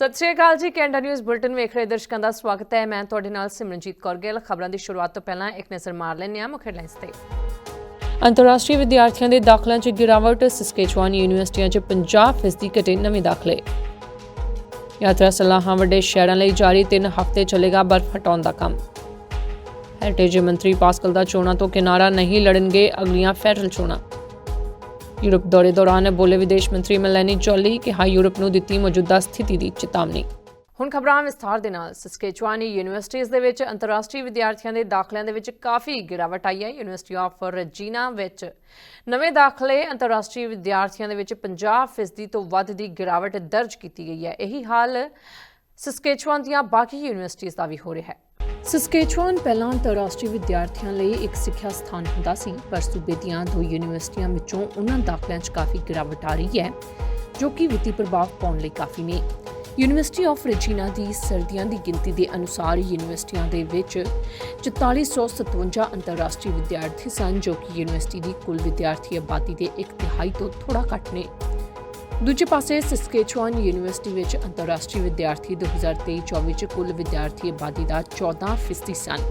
ਸਤਿ ਸ਼੍ਰੀ ਅਕਾਲ ਜੀ, Canada news bulletin ਵੇਖ ਰਹੇ ਦਰਸ਼ਕਾਂ ਦਾ ਸਵਾਗਤ ਹੈ। ਮੈਂ ਤੁਹਾਡੇ ਨਾਲ ਸਿਮਰਨਜੀਤ ਕੌਰ ਗਿੱਲ। ਖਬਰਾਂ ਦੀ ਸ਼ੁਰੂਆਤ ਤੋਂ ਪਹਿਲਾਂ ਇੱਕ ਨਜ਼ਰ ਮਾਰ ਲੈਂਦੇ ਹਾਂ ਮੁੱਖ ਹੈਡਲਾਈਨਸ ਤੇ। ਅੰਤਰਰਾਸ਼ਟਰੀ ਵਿਦਿਆਰਥੀਆਂ ਦੇ ਦਾਖਲਿਆਂ 'ਚ ਗਿਰਾਵਟ, ਸਸਕੇਚੁਆਨ ਯੂਨੀਵਰਸਿਟੀਆਂ 'ਚ 50% ਘਟੇ ਨਵੇਂ ਦਾਖਲੇ। ਯਾਤਰਾ ਸਲਾਹਾਂ ਵੱਡੇ ਸ਼ਹਿਰਾਂ ਲਈ ਜਾਰੀ 3 ਹਫ਼ਤੇ ਚੱਲੇਗਾ ਬਰਫ਼ ਹਟਾਉਣ ਦਾ ਕੰਮ। ਹੈਰੀਟੇਜ ਮੰਤਰੀ ਪਾਸਕਲ ਦਾ ਚੋਣਾਂ ਤੋਂ ਕਿਨਾਰਾ ਨਹੀਂ ਲੜਨਗੇ ਅਗਲੀਆਂ ਫੈਡਰਲ ਚੋਣਾਂ। ਯੂਰਪ ਦੌਰੇ ਦੌਰਾਨ ਬੋਲੇ ਵਿਦੇਸ਼ ਮੰਤਰੀ ਮੈਲਾਨੀ ਚੋਲੀ ਕਿ ਹਾਂ ਯੂਰਪ ਨੂੰ ਦਿੱਤੀ ਮੌਜੂਦਾ ਸਥਿਤੀ ਦੀ ਚੇਤਾਵਨੀ। ਹੁਣ ਖਬਰਾਂ ਵਿਸਥਾਰ ਦੇ ਨਾਲ, ਸਸਕੇਚੁਆਨੀ ਯੂਨੀਵਰਸਿਟੀਜ਼ ਦੇ ਵਿੱਚ ਅੰਤਰਰਾਸ਼ਟਰੀ ਵਿਦਿਆਰਥੀਆਂ ਦੇ ਦਾਖਲਿਆਂ ਦੇ ਵਿੱਚ ਕਾਫੀ ਗਿਰਾਵਟ ਆਈ ਹੈ। ਯੂਨੀਵਰਸਿਟੀ ਆਫ ਰਜੀਨਾ ਵਿੱਚ ਨਵੇਂ ਦਾਖਲੇ ਅੰਤਰਰਾਸ਼ਟਰੀ ਵਿਦਿਆਰਥੀਆਂ ਦੇ ਵਿੱਚ 50% ਤੋਂ ਵੱਧ ਦੀ ਗਿਰਾਵਟ ਦਰਜ ਕੀਤੀ ਗਈ ਹੈ। ਇਹੀ ਹਾਲ ਸਸਕੇਚੁਆਨ ਦੀਆਂ ਬਾਕੀ ਯੂਨੀਵਰਸਿਟੀਜ਼ ਦਾ ਵੀ ਹੋ ਰਿਹਾ ਹੈ। ਸਸਕੇਚੁਆਨ ਪਹਿਲਾਂ ਅੰਤਰਰਾਸ਼ਟਰੀ ਵਿਦਿਆਰਥੀਆਂ ਲਈ ਇੱਕ ਸਿੱਖਿਆ ਸਥਾਨ ਹੁੰਦਾ ਸੀ, ਪਰ ਸੂਬੇ ਦੀਆਂ ਦੋ ਯੂਨੀਵਰਸਿਟੀਆਂ ਵਿੱਚੋਂ ਉਹਨਾਂ ਦਾਖਲਿਆਂ 'ਚ ਕਾਫੀ ਗਿਰਾਵਟ ਆ ਰਹੀ ਹੈ, ਜੋ ਕਿ ਵਿੱਤੀ ਪ੍ਰਭਾਵ ਪਾਉਣ ਲਈ ਕਾਫੀ ਨੇ। ਯੂਨੀਵਰਸਿਟੀ ਆਫ ਰਜੀਨਾ ਦੀ ਸਰਦੀਆਂ ਦੀ ਗਿਣਤੀ ਦੇ ਅਨੁਸਾਰ ਯੂਨੀਵਰਸਿਟੀਆਂ ਦੇ ਵਿੱਚ 4457 ਅੰਤਰਰਾਸ਼ਟਰੀ ਵਿਦਿਆਰਥੀ ਸਨ, ਜੋ ਕਿ ਯੂਨੀਵਰਸਿਟੀ ਦੀ ਕੁੱਲ ਵਿਦਿਆਰਥੀ ਆਬਾਦੀ ਦੇ ਇੱਕ ਤਿਹਾਈ ਤੋਂ ਥੋੜਾ ਘੱਟ ਨੇ। ਦੂਜੇ ਪਾਸੇ ਸਸਕੇਚੁਆਨ ਯੂਨੀਵਰਸਿਟੀ ਵਿੱਚ ਅੰਤਰਰਾਸ਼ਟਰੀ ਵਿਦਿਆਰਥੀ 2023-24 ਚ ਕੁੱਲ ਵਿਦਿਆਰਥੀ ਆਬਾਦੀ ਦਾ 14% ਸਨ।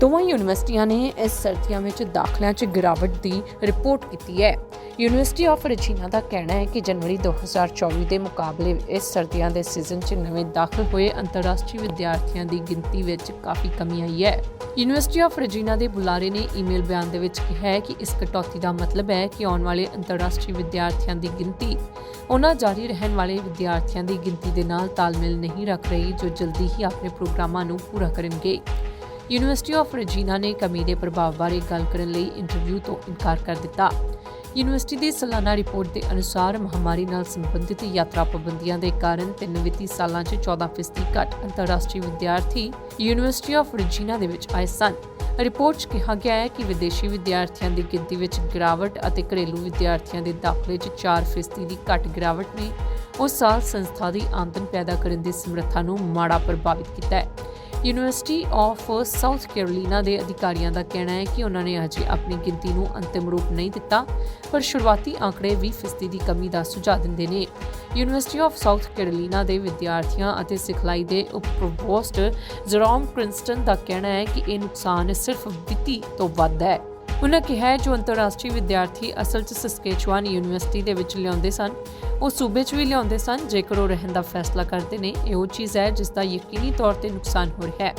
ਦੋਵਾਂ ਯੂਨੀਵਰਸਿਟੀਆਂ ਨੇ ਇਸ ਸਰਦੀਆਂ ਵਿੱਚ ਦਾਖਲਿਆਂ 'ਚ ਗਿਰਾਵਟ ਦੀ ਰਿਪੋਰਟ ਕੀਤੀ ਹੈ। ਯੂਨੀਵਰਸਿਟੀ ਆਫ ਰਜੀਨਾ ਦਾ ਕਹਿਣਾ ਹੈ ਕਿ ਜਨਵਰੀ 2024 ਦੇ ਮੁਕਾਬਲੇ ਇਸ ਸਰਦੀਆਂ ਦੇ ਸੀਜ਼ਨ 'ਚ ਨਵੇਂ ਦਾਖਲ ਹੋਏ ਅੰਤਰਰਾਸ਼ਟਰੀ ਵਿਦਿਆਰਥੀਆਂ ਦੀ ਗਿਣਤੀ ਵਿੱਚ ਕਾਫੀ ਕਮੀ ਆਈ ਹੈ। ਯੂਨੀਵਰਸਿਟੀ ਆਫ ਰਜੀਨਾ ਦੇ ਬੁਲਾਰੇ ਨੇ ਈਮੇਲ ਬਿਆਨ ਦੇ ਵਿੱਚ ਕਿਹਾ ਹੈ ਕਿ ਇਸ ਕਟੌਤੀ ਦਾ ਮਤਲਬ ਹੈ ਕਿ ਆਉਣ ਵਾਲੇ ਅੰਤਰਰਾਸ਼ਟਰੀ ਵਿਦਿਆਰਥੀਆਂ ਦੀ ਗਿਣਤੀ, ਉਹਨਾਂ ਜਾਰੀ ਰਹਿਣ ਵਾਲੇ ਵਿਦਿਆਰਥੀਆਂ ਦੀ ਗਿਣਤੀ ਦੇ ਨਾਲ ਤਾਲਮੇਲ ਨਹੀਂ ਰੱਖ ਰਹੀ ਜੋ ਜਲਦੀ ਹੀ ਆਪਣੇ ਪ੍ਰੋਗਰਾਮਾਂ ਨੂੰ ਪੂਰਾ ਕਰਨਗੇ। ਯੂਨੀਵਰਸਿਟੀ ਆਫ ਰਜੀਨਾ ਨੇ ਕਮੀ ਦੇ ਪ੍ਰਭਾਵ ਬਾਰੇ ਗੱਲ ਕਰਨ ਲਈ ਇੰਟਰਵਿਊ ਤੋਂ ਇਨਕਾਰ ਕਰ ਦਿੱਤਾ। ਯੂਨੀਵਰਸਿਟੀ ਦੀ ਸਾਲਾਨਾ ਰਿਪੋਰਟ ਦੇ ਅਨੁਸਾਰ ਮਹਾਮਾਰੀ ਨਾਲ ਸੰਬੰਧਿਤ ਯਾਤਰਾ ਪਾਬੰਦੀਆਂ ਦੇ ਕਾਰਨ ਤਿੰਨ ਵਿੱਤੀ ਸਾਲਾਂ 'ਚ 14% ਘੱਟ ਅੰਤਰਰਾਸ਼ਟਰੀ ਵਿਦਿਆਰਥੀ ਯੂਨੀਵਰਸਿਟੀ ਆਫ ਰਜੀਨਾ ਦੇ ਵਿੱਚ ਆਏ ਸਨ। ਰਿਪੋਰਟ 'ਚ ਕਿਹਾ ਗਿਆ ਹੈ ਕਿ ਵਿਦੇਸ਼ੀ ਵਿਦਿਆਰਥੀਆਂ ਦੀ ਗਿਣਤੀ ਵਿੱਚ ਗਿਰਾਵਟ ਅਤੇ ਘਰੇਲੂ ਵਿਦਿਆਰਥੀਆਂ ਦੇ ਦਾਖਲੇ 'ਚ 4% ਦੀ ਘੱਟ ਗਿਰਾਵਟ ਨੇ। ਉਸ ਸਾਲ ਸੰਸਥਾ ਦੀ ਆਮਦਨ ਪੈਦਾ ਕਰਨ ਦੀ ਸਮਰੱਥਾ ਨੂੰ ਮਾੜਾ ਪ੍ਰਭਾਵਿਤ ਕੀਤਾ ਹੈ। ਯੂਨੀਵਰਸਿਟੀ ਆਫ ਸਾਊਥ ਕੈਰੋਲੀਨਾ ਦੇ ਅਧਿਕਾਰੀਆਂ ਦਾ ਕਹਿਣਾ ਹੈ ਕਿ ਉਹਨਾਂ ਨੇ ਅਜੇ ਆਪਣੀ ਗਿਣਤੀ ਨੂੰ ਅੰਤਿਮ ਰੂਪ ਨਹੀਂ ਦਿੱਤਾ, ਪਰ ਸ਼ੁਰੂਆਤੀ ਆંકੜੇ 20% ਦੀ ਕਮੀ ਦਾ ਸੁਝਾਅ ਦਿੰਦੇ ਨੇ। ਯੂਨੀਵਰਸਿਟੀ ਆਫ ਸਾਊਥ ਕੈਰੋਲੀਨਾ ਦੇ ਵਿਦਿਆਰਥੀਆਂ ਅਤੇ ਸਿਖਲਾਈ ਦੇ ਉਪ ਪ੍ਰੋਵੋਸਟ ਜ਼ਰੋਮ ਕ੍ਰਿੰਸਟਨ ਦਾ ਕਹਿਣਾ ਹੈ ਕਿ ਇਹ ਨੁਕਸਾਨ ਸਿਰਫ ਵਿੱਤੀ ਤੋਂ ਵੱਧ ਹੈ। ਉਹਨਾਂ ਕਿਹਾ ਜੋ ਅੰਤਰਰਾਸ਼ਟਰੀ ਵਿਦਿਆਰਥੀ ਅਸਲ 'ਚ ਸਸਕੇਚਵਾਨ ਯੂਨੀਵਰਸਿਟੀ ਦੇ ਵਿੱਚ ਲਿਆਉਂਦੇ ਸਨ, ਉਹ ਸੂਬੇ 'ਚ ਵੀ ਲਿਆਉਂਦੇ ਸਨ, ਜੇਕਰ ਉਹ ਰਹਿਣ ਦਾ ਫੈਸਲਾ ਕਰਦੇ ਨੇ, ਇਹ ਉਹ ਚੀਜ਼ ਹੈ, ਜਿਸ ਦਾ ਯਕੀਨੀ ਤੌਰ ਤੇ ਨੁਕਸਾਨ ਹੋ ਰਿਹਾ ਹੈ।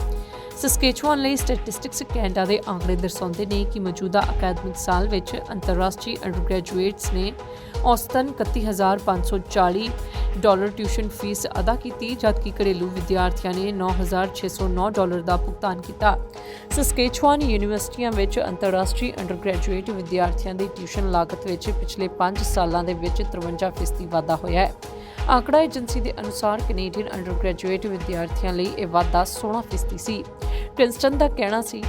ਸਸਕੇਚੁਆਨ ਲਈ ਸਟੈਟਿਸਟਿਕਸ ਕੈਨੇਡਾ ਦੇ ਆંકੜੇ ਦਰਸਾਉਂਦੇ ਨੇ ਕਿ ਮੌਜੂਦਾ ਅਕਾਦਮਿਕ ਸਾਲ ਵਿੱਚ ਅੰਤਰਰਾਸ਼ਟਰੀ ਅੰਡਰਗ੍ਰੈਜੂਏਟਸ ਨੇ ਔਸਤਨ 31540 ਡਾਲਰ ਟਿਊਸ਼ਨ ਫੀਸ ਅਦਾ ਕੀਤੀ, ਜਦਕਿ ਘਰੇਲੂ ਵਿਦਿਆਰਥੀਆਂ ਨੇ 9609 ਡਾਲਰ ਦਾ ਭੁਗਤਾਨ ਕੀਤਾ। ਸਸਕੇਚੁਆਨ ਯੂਨੀਵਰਸਿਟੀਆਂ ਵਿੱਚ ਅੰਤਰਰਾਸ਼ਟਰੀ ਅੰਡਰਗ੍ਰੈਜੂਏਟ ਵਿਦਿਆਰਥੀਆਂ ਦੀ ਟਿਊਸ਼ਨ ਲਾਗਤ ਵਿੱਚ ਪਿਛਲੇ 5 ਸਾਲਾਂ ਦੇ ਵਿੱਚ 53% ਵਾਧਾ ਹੋਇਆ ਹੈ। ਆંકੜਾ ਏਜੰਸੀ ਦੇ ਅਨੁਸਾਰ ਕੈਨੇਡੀਅਨ ਅੰਡਰਗ੍ਰੈਜੂਏਟ ਵਿਦਿਆਰਥੀਆਂ ਲਈ ਇਹ ਵਾਧਾ 16% ਸੀ। ਪ੍ਰਿੰਸਟਨ ਦਾ ਕਹਿਣਾ ਸੀ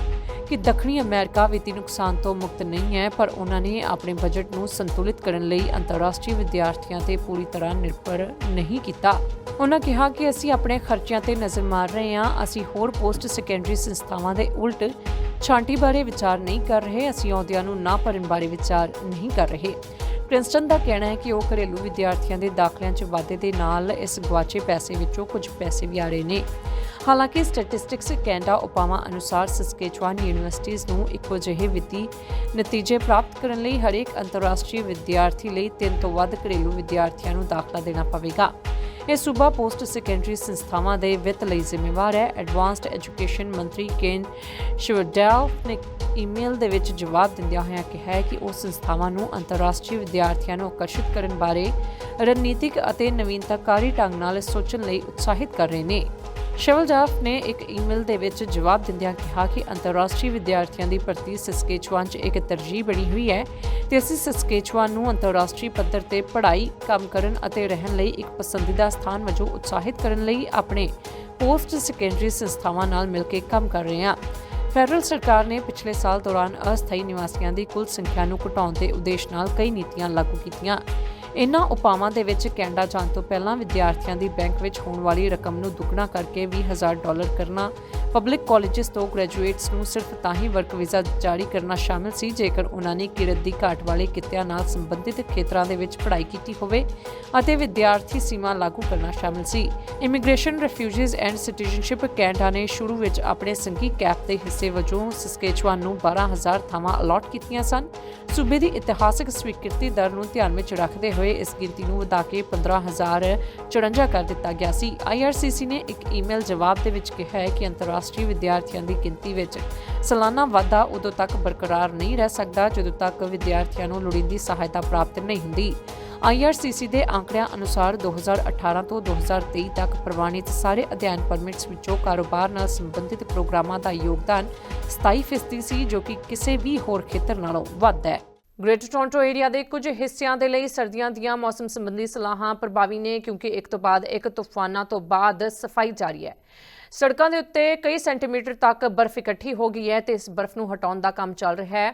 ਕਿ ਦੱਖਣੀ ਅਮਰੀਕਾ ਵਿੱਤੀ ਨੁਕਸਾਨ ਤੋਂ ਮੁਕਤ ਨਹੀਂ ਹੈ, ਪਰ ਉਹਨਾਂ ਨੇ ਆਪਣੇ ਬਜਟ ਨੂੰ ਸੰਤੁਲਿਤ ਕਰਨ ਲਈ ਅੰਤਰਰਾਸ਼ਟਰੀ ਵਿਦਿਆਰਥੀਆਂ ਤੇ ਪੂਰੀ ਤਰ੍ਹਾਂ ਨਿਰਭਰ ਨਹੀਂ ਕੀਤਾ। ਉਹਨਾਂ ਕਿਹਾ ਕਿ ਅਸੀਂ ਆਪਣੇ ਖਰਚਿਆਂ ਤੇ ਨਜ਼ਰ ਮਾਰ ਰਹੇ ਹਾਂ, ਅਸੀਂ ਹੋਰ ਪੋਸਟ ਸੈਕੰਡਰੀ ਸੰਸਥਾਵਾਂ ਦੇ ਉਲਟ ਛਾਂਟੀ ਬਾਰੇ ਵਿਚਾਰ ਨਹੀਂ ਕਰ ਰਹੇ, ਅਸੀਂ ਅਹੁਦਿਆਂ ਨੂੰ ਨਾ ਭਰਨ ਬਾਰੇ ਵਿਚਾਰ ਨਹੀਂ ਕਰ ਰਹੇ। ਪ੍ਰਿੰਸਟਨ ਦਾ ਕਹਿਣਾ ਹੈ ਕਿ ਉਹ ਘਰੇਲੂ ਵਿਦਿਆਰਥੀਆਂ ਦੇ ਦਾਖਲਿਆਂ 'ਚ ਵਾਧੇ ਦੇ ਨਾਲ ਇਸ ਗਵਾਚੇ ਪੈਸੇ ਵਿੱਚੋਂ ਕੁਝ ਪੈਸੇ ਵੀ ਆ ਰਹੇ ਨੇ। ਹਾਲਾਂਕਿ ਸਟੈਟਿਸਟਿਕਸ ਕੈਨੇਡਾ ਉਪਾਵਾਂ ਅਨੁਸਾਰ ਸਸਕੇਚੁਆਨ ਯੂਨੀਵਰਸਿਟੀਜ਼ ਨੂੰ ਇੱਕੋ ਜਿਹੇ ਵਿੱਤੀ ਨਤੀਜੇ ਪ੍ਰਾਪਤ ਕਰਨ ਲਈ ਹਰੇਕ ਅੰਤਰਰਾਸ਼ਟਰੀ ਵਿਦਿਆਰਥੀ ਲਈ ਤਿੰਨ ਤੋਂ ਵੱਧ ਘਰੇਲੂ ਵਿਦਿਆਰਥੀਆਂ ਨੂੰ ਦਾਖਲਾ ਦੇਣਾ ਪਵੇਗਾ। ਇਹ ਸੂਬਾ ਪੋਸਟ ਸੈਕੰਡਰੀ ਸੰਸਥਾਵਾਂ ਦੇ ਵਿੱਤ ਲਈ ਜ਼ਿੰਮੇਵਾਰ ਹੈ। ਐਡਵਾਂਸਡ ਐਜੂਕੇਸ਼ਨ ਮੰਤਰੀ ਕੇਨ ਸ਼ਿਵਡੈਲ ਨੇ ਈਮੇਲ ਦੇ ਵਿੱਚ ਜਵਾਬ ਦਿੰਦਿਆਂ ਹੋਇਆਂ ਕਿਹਾ ਹੈ ਕਿ ਉਹ ਸੰਸਥਾਵਾਂ ਨੂੰ ਅੰਤਰਰਾਸ਼ਟਰੀ ਵਿਦਿਆਰਥੀਆਂ ਨੂੰ ਆਕਰਸ਼ਿਤ ਕਰਨ ਬਾਰੇ ਰਣਨੀਤਿਕ ਅਤੇ ਨਵੀਨਤਾਕਾਰੀ ਢੰਗ ਨਾਲ ਸੋਚਣ ਲਈ ਉਤਸ਼ਾਹਿਤ ਕਰ ਰਹੇ ਨੇ। ਸ਼ਿਵਲਜਾਫ ਨੇ ਇੱਕ ਈਮੇਲ ਦੇ ਵਿੱਚ ਜਵਾਬ ਦਿੰਦਿਆਂ ਕਿਹਾ ਕਿ ਅੰਤਰਰਾਸ਼ਟਰੀ ਵਿਦਿਆਰਥੀਆਂ ਦੀ ਭਰਤੀ ਸਸਕੇਚੁਆਨ 'ਚ ਇੱਕ ਤਰਜੀਹ ਬਣੀ ਹੋਈ ਹੈ ਤੇ ਅਸੀਂ ਸਸਕੇਚੁਆਨ ਨੂੰ ਅੰਤਰਰਾਸ਼ਟਰੀ ਪੱਧਰ ਤੇ ਪੜ੍ਹਾਈ, ਕੰਮ ਕਰਨ ਅਤੇ ਰਹਿਣ ਲਈ ਇੱਕ ਪਸੰਦੀਦਾ ਸਥਾਨ ਵਜੋਂ ਉਤਸ਼ਾਹਿਤ ਕਰਨ ਲਈ ਆਪਣੇ ਪੋਸਟ ਸੈਕੰਡਰੀ ਸੰਸਥਾਵਾਂ ਨਾਲ ਮਿਲ ਕੇ ਕੰਮ ਕਰ ਰਹੇ ਹਾਂ। ਫੈਡਰਲ ਸਰਕਾਰ ਨੇ ਪਿਛਲੇ ਸਾਲ ਦੌਰਾਨ ਅਸਥਾਈ ਨਿਵਾਸੀਆਂ ਦੀ ਕੁੱਲ ਸੰਖਿਆ ਨੂੰ ਘਟਾਉਣ ਦੇ ਉਦੇਸ਼ ਨਾਲ ਕਈ ਨੀਤੀਆਂ ਲਾਗੂ ਕੀਤੀਆਂ। ਇਨ੍ਹਾਂ ਉਪਾਵਾਂ ਦੇ ਵਿੱਚ ਕੈਨੇਡਾ ਜਾਣ ਤੋਂ ਪਹਿਲਾਂ ਵਿਦਿਆਰਥੀਆਂ ਦੀ ਬੈਂਕ ਵਿੱਚ ਹੋਣ ਵਾਲੀ ਰਕਮ ਨੂੰ ਦੁੱਗਣਾ ਕਰਕੇ 20000 ਡਾਲਰ ਕਰਨਾ, ਪਬਲਿਕ ਕਾਲਜਸ ਤੋਂ ਗ੍ਰੈਜੂਏਟਸ ਨੂੰ ਸਿਰਫ ਤਾਂ ਹੀ ਵਰਕ ਵੀਜ਼ਾ ਜਾਰੀ ਕਰਨਾ ਸ਼ਾਮਿਲ ਸੀ ਜੇਕਰ ਉਹਨਾਂ ਨੇ ਕਿਰਤ ਦੀ ਘਾਟ ਵਾਲੇ ਕਿੱਤਿਆਂ ਨਾਲ ਸੰਬੰਧਿਤ ਖੇਤਰਾਂ ਦੇ ਵਿੱਚ ਪੜ੍ਹਾਈ ਕੀਤੀ ਹੋਵੇ ਅਤੇ ਵਿਦਿਆਰਥੀ ਸੀਮਾ ਲਾਗੂ ਕਰਨਾ ਸ਼ਾਮਿਲ ਸੀ। Immigration refugees and citizenship Canada ਨੇ ਸ਼ੁਰੂ ਵਿੱਚ ਆਪਣੇ ਸੰਘੀ ਕੈਪ ਦੇ ਹਿੱਸੇ ਵਜੋਂ ਸਸਕੇਚੁਆਨ ਨੂੰ 12000 ਥਾਵਾਂ ਅਲਾਟ ਕੀਤੀਆਂ ਸਨ। ਸੂਬੇ ਦੀ ਇਤਿਹਾਸਕ ਸਵੀਕ੍ਰਿਤੀ ਦਰ ਨੂੰ ਧਿਆਨ ਵਿੱਚ ਰੱਖਦੇ ਹੋਏ ਇਸ ਗਿਣਤੀ ਨੂੰ ਵਧਾ ਕੇ 15054 ਕਰ ਦਿੱਤਾ ਗਿਆ ਸੀ। IRCC ਨੇ ਇੱਕ ਈਮੇਲ ਜਵਾਬ ਦੇ ਵਿੱਚ ਕਿਹਾ ਹੈ ਕਿ ਅੰਤਰਰਾਸ਼ਟਰੀ ਵਿਦਿਆਰਥੀਆਂ ਦੀ ਗਿਣਤੀ ਵਿੱਚ ਸਾਲਾਨਾ ਵਾਧਾ ਉਦੋਂ ਤੱਕ ਬਰਕਰਾਰ ਨਹੀਂ ਰਹਿ ਸਕਦਾ ਜਦੋਂ ਤੱਕ ਵਿਦਿਆਰਥੀਆਂ ਨੂੰ ਲੋੜੀਂਦੀ ਸਹਾਇਤਾ ਪ੍ਰਾਪਤ ਨਹੀਂ ਹੁੰਦੀ। IRCC ਦੇ ਅੰਕੜਿਆਂ ਅਨੁਸਾਰ 2018 ਤੋਂ 2023 ਤੱਕ ਪ੍ਰਵਾਨਿਤ ਸਾਰੇ ਅਧਿਐਨ ਪਰਮਿਟਸ ਵਿੱਚੋਂ ਕਾਰੋਬਾਰ ਨਾਲ ਸੰਬੰਧਿਤ ਪ੍ਰੋਗਰਾਮਾਂ ਦਾ ਯੋਗਦਾਨ 27% ਸੀ, ਜੋ ਕਿ ਕਿਸੇ ਵੀ ਹੋਰ ਖੇਤਰ ਨਾਲੋਂ ਵੱਧ ਹੈ। ਗ੍ਰੇਟਰ ਟੋਰਾਂਟੋ ਏਰੀਆ ਦੇ ਕੁਝ ਹਿੱਸਿਆਂ ਦੇ ਲਈ ਸਰਦੀਆਂ ਦੀਆਂ ਮੌਸਮ ਸੰਬੰਧੀ ਸਲਾਹਾਂ ਪ੍ਰਭਾਵੀ ਨੇ, ਕਿਉਂਕਿ ਇੱਕ ਤੋਂ ਬਾਅਦ ਇੱਕ ਤੂਫਾਨਾਂ ਤੋਂ ਬਾਅਦ ਸਫ਼ਾਈ ਜਾਰੀ ਹੈ। ਸੜਕਾਂ ਦੇ ਉੱਤੇ ਕਈ ਸੈਂਟੀਮੀਟਰ ਤੱਕ ਬਰਫ਼ ਇਕੱਠੀ ਹੋ ਗਈ ਹੈ ਤੇ ਇਸ ਬਰਫ਼ ਨੂੰ ਹਟਾਉਣ ਦਾ ਕੰਮ ਚੱਲ ਰਿਹਾ ਹੈ।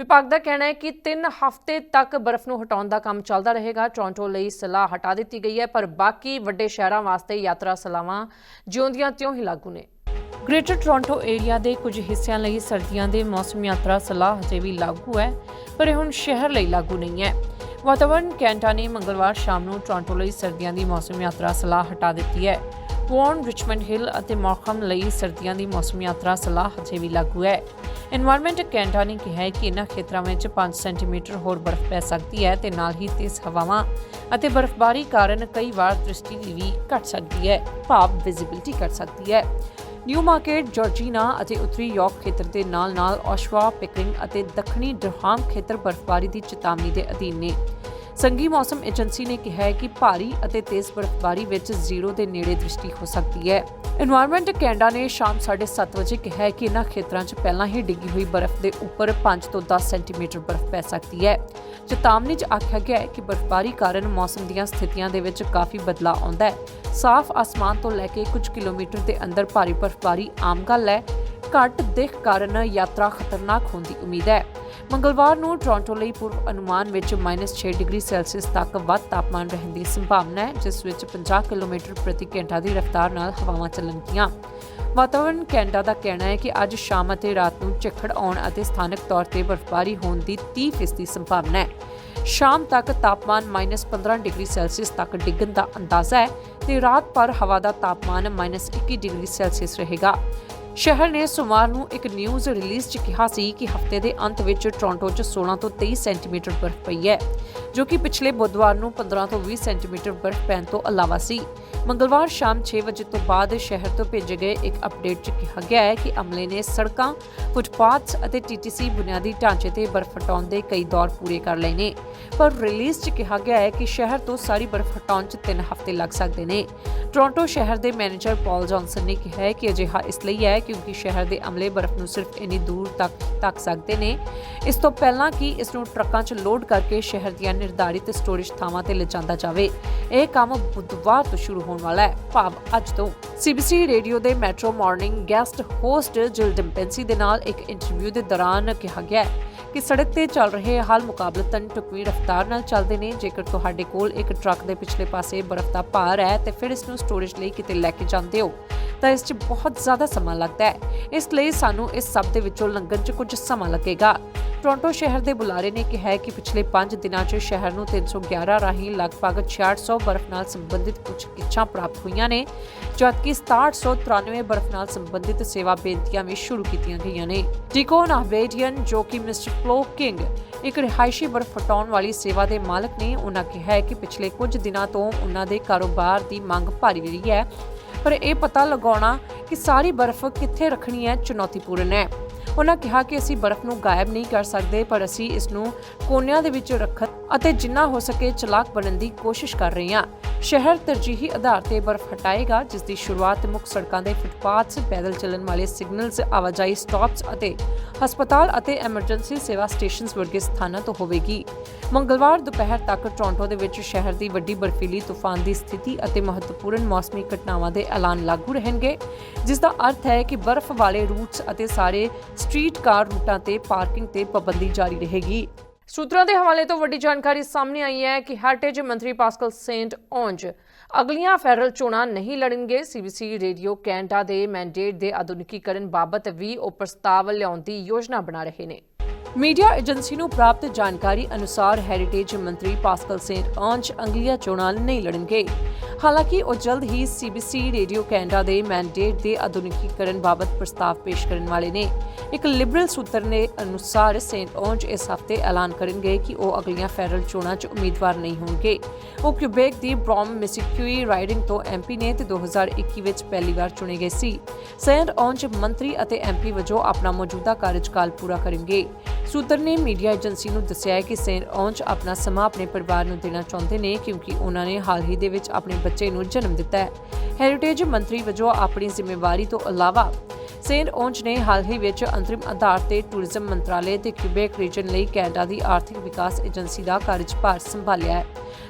ਵਿਭਾਗ ਦਾ ਕਹਿਣਾ ਹੈ ਕਿ 3 ਹਫ਼ਤੇ ਤੱਕ ਬਰਫ਼ ਨੂੰ ਹਟਾਉਣ ਦਾ ਕੰਮ ਚੱਲਦਾ ਰਹੇਗਾ। ਟੋਰਾਂਟੋ ਲਈ ਸਲਾਹ ਹਟਾ ਦਿੱਤੀ ਗਈ ਹੈ, ਪਰ ਬਾਕੀ ਵੱਡੇ ਸ਼ਹਿਰਾਂ ਵਾਸਤੇ ਯਾਤਰਾ ਸਲਾਹਾਂ ਜਿਉਂਦੀਆਂ ਤਿਉਂ ਹੀ ਲਾਗੂ ਨੇ। ਗ੍ਰੇਟਰ ਟੋਰਾਂਟੋ ਏਰੀਆ ਦੇ ਕੁਝ ਹਿੱਸਿਆਂ ਲਈ ਸਰਦੀਆਂ ਦੇ ਮੌਸਮ ਯਾਤਰਾ ਸਲਾਹ ਹਜੇ ਵੀ ਲਾਗੂ ਹੈ, ਪਰ ਇਹ ਹੁਣ ਸ਼ਹਿਰ ਲਈ ਲਾਗੂ ਨਹੀਂ ਹੈ। ਵਾਤਾਵਰਣ ਕੈਂਟਾ ਨੇ ਮੰਗਲਵਾਰ ਸ਼ਾਮ ਨੂੰ ਟੋਰਾਂਟੋ ਲਈ ਸਰਦੀਆਂ ਦੀ ਮੌਸਮ ਯਾਤਰਾ ਸਲਾਹ ਹਟਾ ਦਿੱਤੀ ਹੈ। ਵੌਰਨ ਰਿਚਮੰਡ ਹਿੱਲ ਅਤੇ ਮੌਖਮ ਲਈ ਸਰਦੀਆਂ ਦੀ ਮੌਸਮ ਯਾਤਰਾ ਸਲਾਹ ਹਜੇ ਵੀ ਲਾਗੂ ਹੈ। এনवायरमेंट ਕੈਂਟਾ ਨੇ ਕਿਹਾ ਹੈ ਕਿ ਇਹਨਾਂ ਖੇਤਰਾਂ ਵਿੱਚ 5 ਸੈਂਟੀਮੀਟਰ ਹੋਰ ਬਰਫ਼ ਪੈ ਸਕਦੀ ਹੈ ਤੇ ਨਾਲ ਹੀ ਤੇਜ਼ ਹਵਾਵਾਂ ਅਤੇ ਬਰਫ਼ਬਾਰੀ ਕਾਰਨ ਕਈ ਵਾਰ ਦ੍ਰਿਸ਼ਟੀ ਵੀ ਘਟ ਸਕਦੀ ਹੈ, ਭਾਵ ਵਿਜ਼ਿਬਿਲਟੀ ਘਟ ਸਕਦੀ ਹੈ। ਨਿਊ ਮਾਰਕੀਟ, ਜਾਰਜੀਨਾ ਅਤੇ ਉੱਤਰੀ ਯਾਰਕ ਖੇਤਰ ਦੇ ਨਾਲ-ਨਾਲ ਔਸ਼ਵਾ ਪਿਕਰਿੰਗ ਅਤੇ ਦੱਖਣੀ ਡਰਹਾਮ ਖੇਤਰ ਬਰਫ਼ਬਾਰੀ ਦੀ ਚੇਤਾਵਨੀ ਦੇ ਅਧੀਨ ਨੇ। ਸੰਗੀ ਮੌਸਮ ਏਜੰਸੀ ਨੇ ਕਿਹਾ ਹੈ ਕਿ ਭਾਰੀ ਅਤੇ ਤੇਜ਼ ਬਰਫ਼ਬਾਰੀ ਵਿੱਚ ਜ਼ੀਰੋ ਦੇ ਨੇੜੇ ਦ੍ਰਿਸ਼ਟੀ ਹੋ ਸਕਦੀ ਹੈ। এনवायरमेंट ਕੈਨੇਡਾ ਨੇ ਸ਼ਾਮ 7:30 ਵਜੇ ਕਿਹਾ ਹੈ ਕਿ ਇਨ੍ਹਾਂ ਖੇਤਰਾਂ 'ਚ ਪਹਿਲਾਂ ਹੀ ਡਿੱਗੀ ਹੋਈ ਬਰਫ਼ ਦੇ ਉੱਪਰ 5 ਤੋਂ 10 ਸੈਂਟੀਮੀਟਰ ਬਰਫ਼ ਪੈ ਸਕਦੀ ਹੈ। ਚੇਤਾਵਨੀ 'ਚ ਆਖਿਆ ਗਿਆ ਹੈ ਕਿ ਬਰਫ਼ਬਾਰੀ ਕਾਰਨ ਮੌਸਮ ਦੀਆਂ ਸਥਿਤੀਆਂ ਦੇ ਵਿੱਚ ਕਾਫੀ ਬਦਲਾਅ ਆਉਂਦਾ ਹੈ। ਸਾਫ਼ ਆਸਮਾਨ ਤੋਂ ਲੈ ਕੇ ਕੁਝ ਕਿਲੋਮੀਟਰ ਦੇ ਅੰਦਰ ਭਾਰੀ ਬਰਫ਼ਬਾਰੀ ਆਮ ਗੱਲ ਹੈ। ਘੱਟ ਦਿੱਖ ਕਾਰਨ ਯਾਤਰਾ ਖਤਰਨਾਕ ਹੋਣ ਦੀ ਉਮੀਦ ਹੈ। ਮੰਗਲਵਾਰ ਨੂੰ ਟੋਰਾਂਟੋ ਲਈ ਪੂਰਵ ਅਨੁਮਾਨ ਵਿੱਚ -6 ਡਿਗਰੀ ਸੈਲਸੀਅਸ ਤੱਕ ਵੱਧ ਤਾਪਮਾਨ ਰਹਿਣ ਦੀ ਸੰਭਾਵਨਾ ਹੈ, ਜਿਸ ਵਿੱਚ 50 ਕਿਲੋਮੀਟਰ ਪ੍ਰਤੀ ਘੰਟਾ ਦੀ ਰਫ਼ਤਾਰ ਨਾਲ ਹਵਾਵਾਂ ਚੱਲਣਗੀਆਂ ਵਾਤਾਵਰਣ ਕੈਨੇਡਾ ਦਾ ਕਹਿਣਾ ਹੈ ਕਿ ਅੱਜ ਸ਼ਾਮ ਅਤੇ ਰਾਤ ਨੂੰ ਝੱਖੜ ਆਉਣ ਅਤੇ ਸਥਾਨਕ ਤੌਰ ਤੇ ਬਰਫ਼ਬਾਰੀ ਹੋਣ ਦੀ 30% ਸੰਭਾਵਨਾ ਹੈ। ਸ਼ਾਮ ਤੱਕ ਤਾਪਮਾਨ -15 ਡਿਗਰੀ ਸੈਲਸੀਅਸ ਤੱਕ ਡਿੱਗਣ ਦਾ ਅੰਦਾਜ਼ਾ ਹੈ ਤੇ ਰਾਤ ਪਰ ਹਵਾ ਦਾ ਤਾਪਮਾਨ -21 ਡਿਗਰੀ ਸੈਲਸੀਅਸ ਰਹੇਗਾ। ਸ਼ਹਿਰ ਨੇ ਸੋਮਵਾਰ ਨੂੰ ਇੱਕ ਨਿਊਜ਼ ਰਿਲੀਜ਼ 'ਚ ਕਿਹਾ ਸੀ ਕਿ ਹਫ਼ਤੇ ਦੇ ਅੰਤ ਵਿੱਚ ਟੋਰਾਂਟੋ 'ਚ 16 ਤੋਂ 23 ਸੈਂਟੀਮੀਟਰ ਬਰਫ਼ ਪਈ ਹੈ, ਜੋ ਕਿ ਪਿਛਲੇ ਬੁੱਧਵਾਰ ਨੂੰ 15 ਤੋਂ 20 ਸੈਂਟੀਮੀਟਰ ਬਰਫ਼ ਪੈਣ ਤੋਂ ਇਲਾਵਾ ਸੀ। ਮੰਗਲਵਾਰ ਸ਼ਾਮ 6 ਵਜੇ ਤੋਂ ਬਾਅਦ ਸ਼ਹਿਰ ਤੋਂ ਭੇਜੇ ਗਏ ਇੱਕ ਅਪਡੇਟ 'ਚ ਕਿਹਾ ਗਿਆ ਹੈ ਕਿ ਅਮਲੇ ਨੇ ਸੜਕਾਂ ਫੁੱਟਪਾਥਸ ਅਤੇ ਟੀਟੀਸੀ ਬੁਨਿਆਦੀ ਢਾਂਚੇ ਤੇ ਬਰਫ਼ ਹਟਾਉਣ ਦੇ ਕਈ ਦੌਰ ਪੂਰੇ ਕਰ ਲਏ ਨੇ। ਪਰ ਰਿਲੀਜ਼ 'ਚ ਕਿਹਾ ਗਿਆ ਹੈ ਕਿ ਸ਼ਹਿਰ ਤੋਂ ਸਾਰੀ ਬਰਫ਼ ਹਟਾਉਣ 'ਚ 3 ਹਫ਼ਤੇ ਲੱਗ ਸਕਦੇ ਨੇ। ਟੋਰਾਂਟੋ ਸ਼ਹਿਰ ਦੇ ਮੈਨੇਜਰ ਪਾਲ ਜੌਨਸਨ ਨੇ ਕਿਹਾ ਹੈ ਕਿ ਅਜਿਹਾ ਇਸ ਲਈ ਹੈ ਕਿਉਂਕਿ ਸ਼ਹਿਰ ਦੇ ਅਮਲੇ ਬਰਫ਼ ਨੂੰ ਸਿਰਫ ਇੰਨੀ ਦੂਰ ਤੱਕ ਤੱਕ ਸਕਦੇ ਨੇ। ਇਸ ਤੋਂ ਪਹਿਲਾਂ ਕਿ ਇਸ ਨੂੰ ਟਰੱਕਾਂ 'ਚ ਲੋਡ ਕਰਕੇ ਸ਼ਹਿਰ ਦੀਆਂ ਨਿਰਧਾਰਿਤ ਸਟੋਰੇਜ ਥਾਵਾਂ ਤੇ ਲਿਜਾਂਦਾ ਜਾਵੇ। ਇਹ ਕੰਮ ਬੁੱਧਵਾਰ ਤੋਂ ਸ਼ੁਰੂ ਹੋਣ ਵਾਲਾ ਹੈ। ਭਾਵ ਅੱਜ ਤੋਂ ਸੀਬੀਸੀ ਰੇਡੀਓ ਦੇ Metro Morning guest host Jill ਡਿੰਪੈਂਸੀ ਦੇ ਨਾਲ ਇੱਕ ਇੰਟਰਵਿਊ ਦੇ ਦੌਰਾਨ ਕਿਹਾ ਗਿਆ ਕਿ ਸੜਕ ਤੇ ਚੱਲ ਰਹੇ ਹਾਲ ਮੁਕਾਬਲਤਨ ਟੁਕਵੀਂ ਰਫ਼ਤਾਰ ਨਾਲ ਚੱਲਦੇ ਨੇ। ਜੇਕਰ ਤੁਹਾਡੇ ਕੋਲ ਇੱਕ ਟਰੱਕ ਦੇ ਪਿਛਲੇ ਪਾਸੇ ਬਰਫ਼ ਦਾ ਭਾਰ ਹੈ, ਤੇ ਫਿਰ ਇਸ ਨੂੰ ਸਟੋਰੇਜ ਲਈ ਕਿਤੇ ਲੈ ਕੇ ਜਾਂਦੇ ਹੋ। ਤਾਂ ਇਸ 'ਚ ਬਹੁਤ ਜ਼ਿਆਦਾ ਸਮਾਂ ਲੱਗਦਾ ਹੈ। ਇਸ ਲਈ ਸਾਨੂੰ ਇਸ ਸਭ ਦੇ ਵਿੱਚੋਂ ਲੰਘਣ 'ਚ ਕੁਝ ਸਮਾਂ ਲੱਗੇਗਾ। ਟੋਰਾਂਟੋ ਸ਼ਹਿਰ ਦੇ ਬੁਲਾਰੇ ਨੇ ਕਿਹਾ ਹੈ ਕਿ ਪਿਛਲੇ 5 ਦਿਨਾਂ 'ਚ ਸ਼ਹਿਰ ਨੂੰ 311 ਰਾਹੀਂ ਲਗਭਗ 6600 ਬਰਫ਼ ਨਾਲ ਸੰਬੰਧਿਤ ਕੁਝ ਕਿੱਛਾਂ ਪ੍ਰਾਪਤ ਹੋਈਆਂ ਨੇ, ਜਦਕਿ 6793 ਬਰਫ਼ ਨਾਲ ਸੰਬੰਧਿਤ ਸੇਵਾ ਬੇਨਤੀਆਂ ਵੀ ਸ਼ੁਰੂ ਕੀਤੀਆਂ ਗਈਆਂ ਨੇ। ਟਿਕੋਨ ਆਬੇਡੀਅਨ ਜੋ ਕਿ ਮਿਸਟਰ ਫਲੋ ਕਿੰਗ, ਇੱਕ ਰਿਹਾਇਸ਼ੀ ਬਰਫ਼ ਹਟਾਉਣ ਵਾਲੀ ਸੇਵਾ ਦੇ ਮਾਲਕ ਨੇ, ਉਹਨਾਂ ਕਿਹਾ ਹੈ ਕਿ ਪਿਛਲੇ ਕੁਝ ਦਿਨਾਂ ਤੋਂ ਉਹਨਾਂ ਦੇ ਕਾਰੋਬਾਰ ਦੀ ਮੰਗ ਭਾਰੀ ਰਹੀ ਹੈ। ਪਰ ਇਹ ਪਤਾ ਲਗਾਉਣਾ ਕਿ ਸਾਰੀ ਬਰਫ਼ ਕਿੱਥੇ ਰੱਖਣੀ ਹੈ ਚੁਣੌਤੀਪੂਰਨ ਹੈ। ਉਹਨਾਂ ਕਿਹਾ ਕਿ ਅਸੀਂ ਬਰਫ਼ ਨੂੰ ਗਾਇਬ ਨਹੀਂ ਕਰ ਸਕਦੇ, ਪਰ ਅਸੀਂ ਇਸ ਨੂੰ ਕੋਨਿਆਂ ਦੇ ਵਿੱਚ ਰੱਖਣ ਅਤੇ ਜਿੰਨਾ ਹੋ ਸਕੇ ਚਲਾਕ ਬਣਨ ਦੀ ਕੋਸ਼ਿਸ਼ ਕਰ ਰਹੇ ਹਾਂ ਸ਼ਹਿਰ ਤਰਜੀਹੀ ਆਧਾਰ ਤੇ ਬਰਫ਼ ਹਟਾਏਗਾ ਜਿਸ ਦੀ ਸ਼ੁਰੂਆਤ ਮੁੱਖ ਸੜਕਾਂ ਦੇ ਫੁੱਟਪਾਥਸ ਪੈਦਲ ਚੱਲਣ ਵਾਲੇ ਸਿਗਨਲਸ ਆਵਾਜਾਈ ਸਟਾਪਸ ਅਤੇ ਹਸਪਤਾਲ ਅਤੇ ਐਮਰਜੈਂਸੀ ਸੇਵਾ ਸਟੇਸ਼ਨਸ ਵਰਗੇ ਸਥਾਨਾਂ ਤੋਂ ਹੋਵੇਗੀ। ਮੰਗਲਵਾਰ ਦੁਪਹਿਰ ਤੱਕ ਟੋਰਾਂਟੋ ਦੇ ਵਿੱਚ ਸ਼ਹਿਰ ਦੀ ਵੱਡੀ ਬਰਫੀਲੀ ਤੂਫਾਨ ਦੀ ਸਥਿਤੀ ਅਤੇ ਮਹੱਤਵਪੂਰਨ ਮੌਸਮੀ ਘਟਨਾਵਾਂ ਦੇ ਐਲਾਨ ਲਾਗੂ ਰਹਿਣਗੇ ਜਿਸ ਦਾ ਅਰਥ ਹੈ ਕਿ ਬਰਫ਼ ਵਾਲੇ ਰੂਟਸ ਅਤੇ ਸਾਰੇ ਸਟਰੀਟ ਕਾਰ ਰੂਟਾਂ ਤੇ ਪਾਰਕਿੰਗ ਤੇ ਪਾਬੰਦੀ ਜਾਰੀ ਰਹੇਗੀ। ਸੂਤਰਾਂ ਦੇ ਹਵਾਲੇ ਤੋਂ ਵੱਡੀ ਜਾਣਕਾਰੀ ਸਾਹਮਣੇ ਆਈ ਹੈ ਕਿ ਹੈਰੀਟੇਜ ਮੰਤਰੀ ਪਾਸਕਲ ਸੇਂਟ ਔਂਜ ਅਗਲੀਆਂ ਫੈਡਰਲ ਚੋਣਾਂ ਨਹੀਂ ਲੜਨਗੇ। ਸੀਬੀਸੀ ਰੇਡੀਓ ਕੈਨੇਡਾ ਦੇ ਮੈਂਡੇਟ ਦੇ ਆਧੁਨਿਕੀਕਰਨ ਬਾਬਤ ਵੀ ਉਹ ਪ੍ਰਸਤਾਵ ਲਿਆਉਣ ਦੀ ਯੋਜਨਾ ਬਣਾ ਰਹੇ ਨੇ। ਮੀਡੀਆ ਏਜੰਸੀ ਨੂੰ ਪ੍ਰਾਪਤ ਜਾਣਕਾਰੀ ਅਨੁਸਾਰ ਹੈਰੀਟੇਜ ਮੰਤਰੀ ਪਾਸਕਲ ਸੇਂਟ ਔਂਜ ਅਗਲੀਆਂ ਚੋਣਾਂ ਨਹੀਂ ਲੜਨਗੇ। ਹਾਲਾਂਕਿ ਉਹ ਜਲਦ ਹੀ ਸੀਬੀਸੀ ਰੇਡੀਓ ਕੈਨੇਡਾ ਦੇ ਮੈਂਡੇਟ ਦੇ ਆਧੁਨਿਕੀਕਰਨ ਬਾਬਤ ਪ੍ਰਸਤਾਵ ਪੇਸ਼ ਕਰਨ ਵਾਲੇ ਨੇ। ਇੱਕ ਲਿਬਰਲ ਸੂਤਰ ਨੇ ਅਨੁਸਾਰ ਸੇਂਟ ਔਂਜ ਇਸ ਹਫ਼ਤੇ ਐਲਾਨ ਕਰਨਗੇ ਕਿ ਉਹ ਅਗਲੀਆਂ ਫੈਡਰਲ ਚੋਣਾਂ 'ਚ ਉਮੀਦਵਾਰ ਨਹੀਂ ਹੋਣਗੇ। ਉਹ ਕਿਊਬੇਕ ਦੀ ਬ੍ਰੋਮ ਮਿਸਿਕਿਊਈ ਰਾਈਡਿੰਗ ਤੋਂ ਐਮਪੀ ਨੇ ਤੇ 2021 ਵਿੱਚ ਪਹਿਲੀ ਵਾਰ ਚੁਣੇ ਗਏ ਸੀ। ਸੇਂਟ ਔਂਜ ਮੰਤਰੀ ਅਤੇ ਐਮਪੀ ਵਜੋਂ ਆਪਣਾ ਮੌਜੂਦਾ ਕਾਰਜਕਾਲ ਪੂਰਾ ਕਰਨਗੇ। ਸੂਤਰ ਨੇ ਮੀਡੀਆ ਏਜੰਸੀ ਨੂੰ ਦੱਸਿਆ ਹੈ ਕਿ ਸੇਂਟ ਔਂਜ ਆਪਣਾ ਸਮਾਂ ਆਪਣੇ ਪਰਿਵਾਰ ਨੂੰ ਦੇਣਾ ਚਾਹੁੰਦੇ ਨੇ ਕਿਉਂਕਿ ਉਹਨਾਂ ਨੇ ਹਾਲ ਹੀ ਦੇ ਵਿੱਚ ਆਪਣੇ ਬੱਚੇ ਨੂੰ ਜਨਮ ਦਿੱਤਾ ਹੈ। ਹੈਰੀਟੇਜ ਮੰਤਰੀ ਵਜੋਂ ਆਪਣੀ ਜ਼ਿੰਮੇਵਾਰੀ ਤੋਂ ਇਲਾਵਾ ਸੇਂਟ ਔਂਜ ਨੇ ਹਾਲ ਹੀ ਵਿੱਚ ਅੰਤਰਿਮ ਆਧਾਰ ਤੇ ਟੂਰਿਜ਼ਮ ਮੰਤਰਾਲੇ ਤੇ ਕਿਊਬੇਕ ਰੀਜਨ ਲਈ ਕੈਨੇਡਾ ਦੀ ਆਰਥਿਕ ਵਿਕਾਸ ਏਜੰਸੀ ਦਾ ਕਾਰਜਭਾਰ ਸੰਭਾਲਿਆ ਹੈ।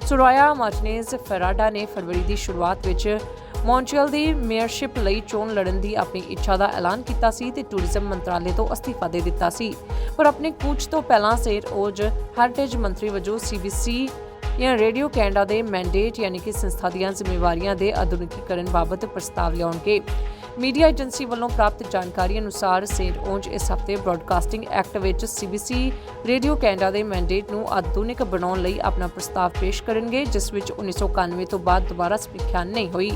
ਸੁਰਾਇਆ ਮਾਰਟੀਨੇਜ਼ ਫੈਰਾਡਾ ਨੇ ਫਰਵਰੀ ਦੀ ਸ਼ੁਰੂਆਤ ਵਿੱਚ ਮੌਂਟਰੀਅਲ ਦੀ ਮੇਅਰਸ਼ਿਪ ਲਈ ਚੋਣ ਲੜਨ ਦੀ ਆਪਣੀ ਇੱਛਾ ਦਾ ਐਲਾਨ ਕੀਤਾ ਸੀ ਤੇ ਟੂਰਿਜ਼ਮ ਮੰਤਰਾਲੇ ਤੋਂ ਅਸਤੀਫਾ ਦੇ ਦਿੱਤਾ ਸੀ। ਪਰ ਆਪਣੇ ਕੂਚ ਤੋਂ ਪਹਿਲਾਂ ਸੇਂਟ ਔਂਜ ਹੈਰੀਟੇਜ ਮੰਤਰੀ ਵਜੋਂ ਸੀਬੀਸੀ ਜਾਂ ਰੇਡੀਓ ਕੈਨੇਡਾ ਦੇ ਮੈਂਡੇਟ ਯਾਨੀ ਕਿ ਸੰਸਥਾ ਦੀਆਂ ਜ਼ਿੰਮੇਵਾਰੀਆਂ ਦੇ ਆਧੁਨਿਕੀਕਰਨ ਬਾਬਤ ਪ੍ਰਸਤਾਵ ਲਿਆਉਣਗੇ। ਮੀਡੀਆ ਏਜੰਸੀ ਵੱਲੋਂ ਪ੍ਰਾਪਤ ਜਾਣਕਾਰੀ ਅਨੁਸਾਰ ਸੇਂਟ ਔਂਜ ਇਸ ਹਫ਼ਤੇ ਬ੍ਰਾਡਕਾਸਟਿੰਗ ਐਕਟ ਵਿੱਚ ਸੀਬੀਸੀ, ਰੇਡੀਓ ਕੈਨੇਡਾ ਦੇ ਮੈਂਡੇਟ ਨੂੰ ਆਧੁਨਿਕ ਬਣਾਉਣ ਲਈ ਆਪਣਾ ਪ੍ਰਸਤਾਵ ਪੇਸ਼ ਕਰਨਗੇ, ਜਿਸ ਵਿੱਚ 1991 ਤੋਂ ਬਾਅਦ ਦੁਬਾਰਾ ਸਮੀਖਿਆ ਨਹੀਂ ਹੋਈ।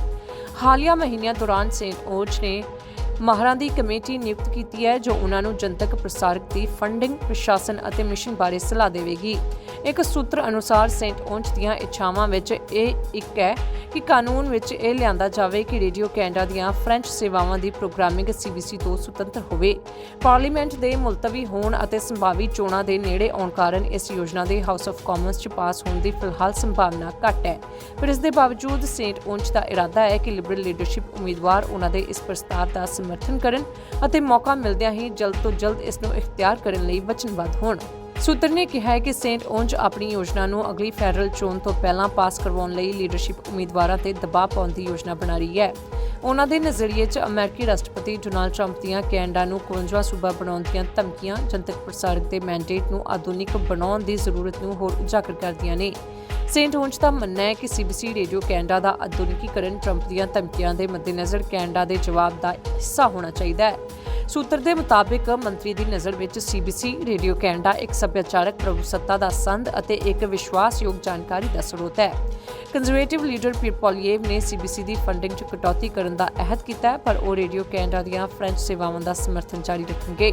ਹਾਲੀਆ ਮਹੀਨਿਆਂ ਦੌਰਾਨ ਸੇਂਟ ਔਂਜ ਨੇ ਮਾਹਰਾਂ ਦੀ ਕਮੇਟੀ ਨਿਯੁਕਤ ਕੀਤੀ ਹੈ ਜੋ ਉਹਨਾਂ ਨੂੰ ਜਨਤਕ ਪ੍ਰਸਾਰਕ ਦੀ ਫੰਡਿੰਗ ਪ੍ਰਸ਼ਾਸਨ ਅਤੇ ਮਿਸ਼ਨ ਬਾਰੇ ਸਲਾਹ ਦੇਵੇਗੀ। ਇੱਕ ਸੂਤਰ ਅਨੁਸਾਰ ਸੇਂਟ ਔਂਜ ਦੀਆਂ ਇੱਛਾਵਾਂ ਵਿੱਚ ਇਹ ਇੱਕ ਹੈ ਕਿ ਕਾਨੂੰਨ ਵਿੱਚ ਇਹ ਲਿਆਂਦਾ ਜਾਵੇ ਕਿ ਰੇਡੀਓ ਕੈਨੇਡਾ ਦੀਆਂ ਫ੍ਰੈਂਚ ਸੇਵਾਵਾਂ ਦੀ ਪ੍ਰੋਗਰਾਮਿੰਗ ਸੀਬੀਸੀ ਤੋਂ ਸੁਤੰਤਰ ਹੋਵੇ। ਪਾਰਲੀਮੈਂਟ ਦੇ ਮੁਲਤਵੀ ਹੋਣ ਅਤੇ ਸੰਭਾਵੀ ਚੋਣਾਂ ਦੇ ਨੇੜੇ ਆਉਣ ਕਾਰਨ ਇਸ ਯੋਜਨਾ ਦੇ ਹਾਊਸ ਆਫ ਕਾਮਨਸ 'ਚ ਪਾਸ ਹੋਣ ਦੀ ਫਿਲਹਾਲ ਸੰਭਾਵਨਾ ਘੱਟ ਹੈ। ਪਰ ਇਸ ਦੇ ਬਾਵਜੂਦ ਸੇਂਟ ਔਂਜ ਦਾ ਇਰਾਦਾ ਹੈ ਕਿ ਲਿਬਰਲ ਲੀਡਰਸ਼ਿਪ ਉਮੀਦਵਾਰ ਉਹਨਾਂ ਦੇ ਇਸ ਪ੍ਰਸਤਾਵ ਦਾ ਸਮਰਥਨ ਕਰਨ ਅਤੇ ਮੌਕਾ ਮਿਲਦਿਆਂ ਹੀ ਜਲਦ ਤੋਂ ਜਲਦ ਇਸ ਨੂੰ ਇਖਤਿਆਰ ਕਰਨ ਲਈ ਵਚਨਬੱਧ ਹੋਣ। ਸੂਤਰ ਨੇ ਕਿਹਾ ਹੈ ਕਿ ਸੇਂਟ ਔਂਜ ਆਪਣੀ ਯੋਜਨਾ ਨੂੰ ਅਗਲੀ ਫੈਡਰਲ ਚੋਣ ਤੋਂ ਪਹਿਲਾਂ ਪਾਸ ਕਰਵਾਉਣ ਲਈ ਲੀਡਰਸ਼ਿਪ ਉਮੀਦਵਾਰਾਂ ਤੇ ਦਬਾਅ ਪਾਉਣ ਦੀ ਯੋਜਨਾ ਬਣਾ ਰਹੀ ਹੈ। ਉਹਨਾਂ ਦੇ ਨਜ਼ਰੀਏ 'ਚ ਅਮਰੀਕੀ ਰਾਸ਼ਟਰਪਤੀ ਡੋਨਾਲਡ ਟਰੰਪ ਦੀਆਂ ਕੈਨੇਡਾ ਨੂੰ 51ਵਾਂ ਸੂਬਾ ਬਣਾਉਣ ਦੀਆਂ ਧਮਕੀਆਂ ਜਨਤਕ ਪ੍ਰਸਾਰਕ ਦੇ ਮੈਂਡੇਟ ਨੂੰ ਆਧੁਨਿਕ ਬਣਾਉਣ ਦੀ ਜ਼ਰੂਰਤ ਨੂੰ ਹੋਰ ਉਜਾਗਰ ਕਰਦੀਆਂ ਨੇ। ਸੇਂਟ ਔਂਜ ਦਾ ਮੰਨਣਾ ਹੈ ਕਿ ਸੀਬੀਸੀ ਰੇਡੀਓ ਕੈਨੇਡਾ ਦਾ ਆਧੁਨਿਕੀਕਰਨ ਟਰੰਪ ਦੀਆਂ ਧਮਕੀਆਂ ਦੇ ਮੱਦੇਨਜ਼ਰ ਕੈਨੇਡਾ ਦੇ ਜਵਾਬ ਦਾ ਹਿੱਸਾ ਹੋਣਾ ਚਾਹੀਦਾ ਹੈ। ਸੂਤਰ ਦੇ ਮੁਤਾਬਿਕ ਮੰਤਰੀ ਦੀ ਨਜ਼ਰ ਵਿੱਚ ਸੀਬੀਸੀ ਰੇਡੀਓ ਕੈਨੇਡਾ ਇੱਕ ਸੱਭਿਆਚਾਰਕ ਪ੍ਰਭੂਸੱਤਾ ਦਾ ਸੰਦ ਅਤੇ ਇੱਕ ਵਿਸ਼ਵਾਸਯੋਗ ਜਾਣਕਾਰੀ ਦਾ ਸਰੋਤ ਹੈ। ਕੰਜ਼ਰਵੇਟਿਵ ਲੀਡਰ ਪੀਰ ਨੇ ਸੀਬੀਸੀ ਦੀ ਫੰਡਿੰਗ 'ਚ ਕਟੌਤੀ ਕਰਨ ਦਾ ਅਹਿਦ ਕੀਤਾ ਪਰ ਉਹ ਰੇਡੀਓ ਕੈਨੇਡਾ ਦੀਆਂ ਫ੍ਰੈਂਚ ਸੇਵਾਵਾਂ ਦਾ ਸਮਰਥਨ ਜਾਰੀ ਰੱਖਣਗੇ।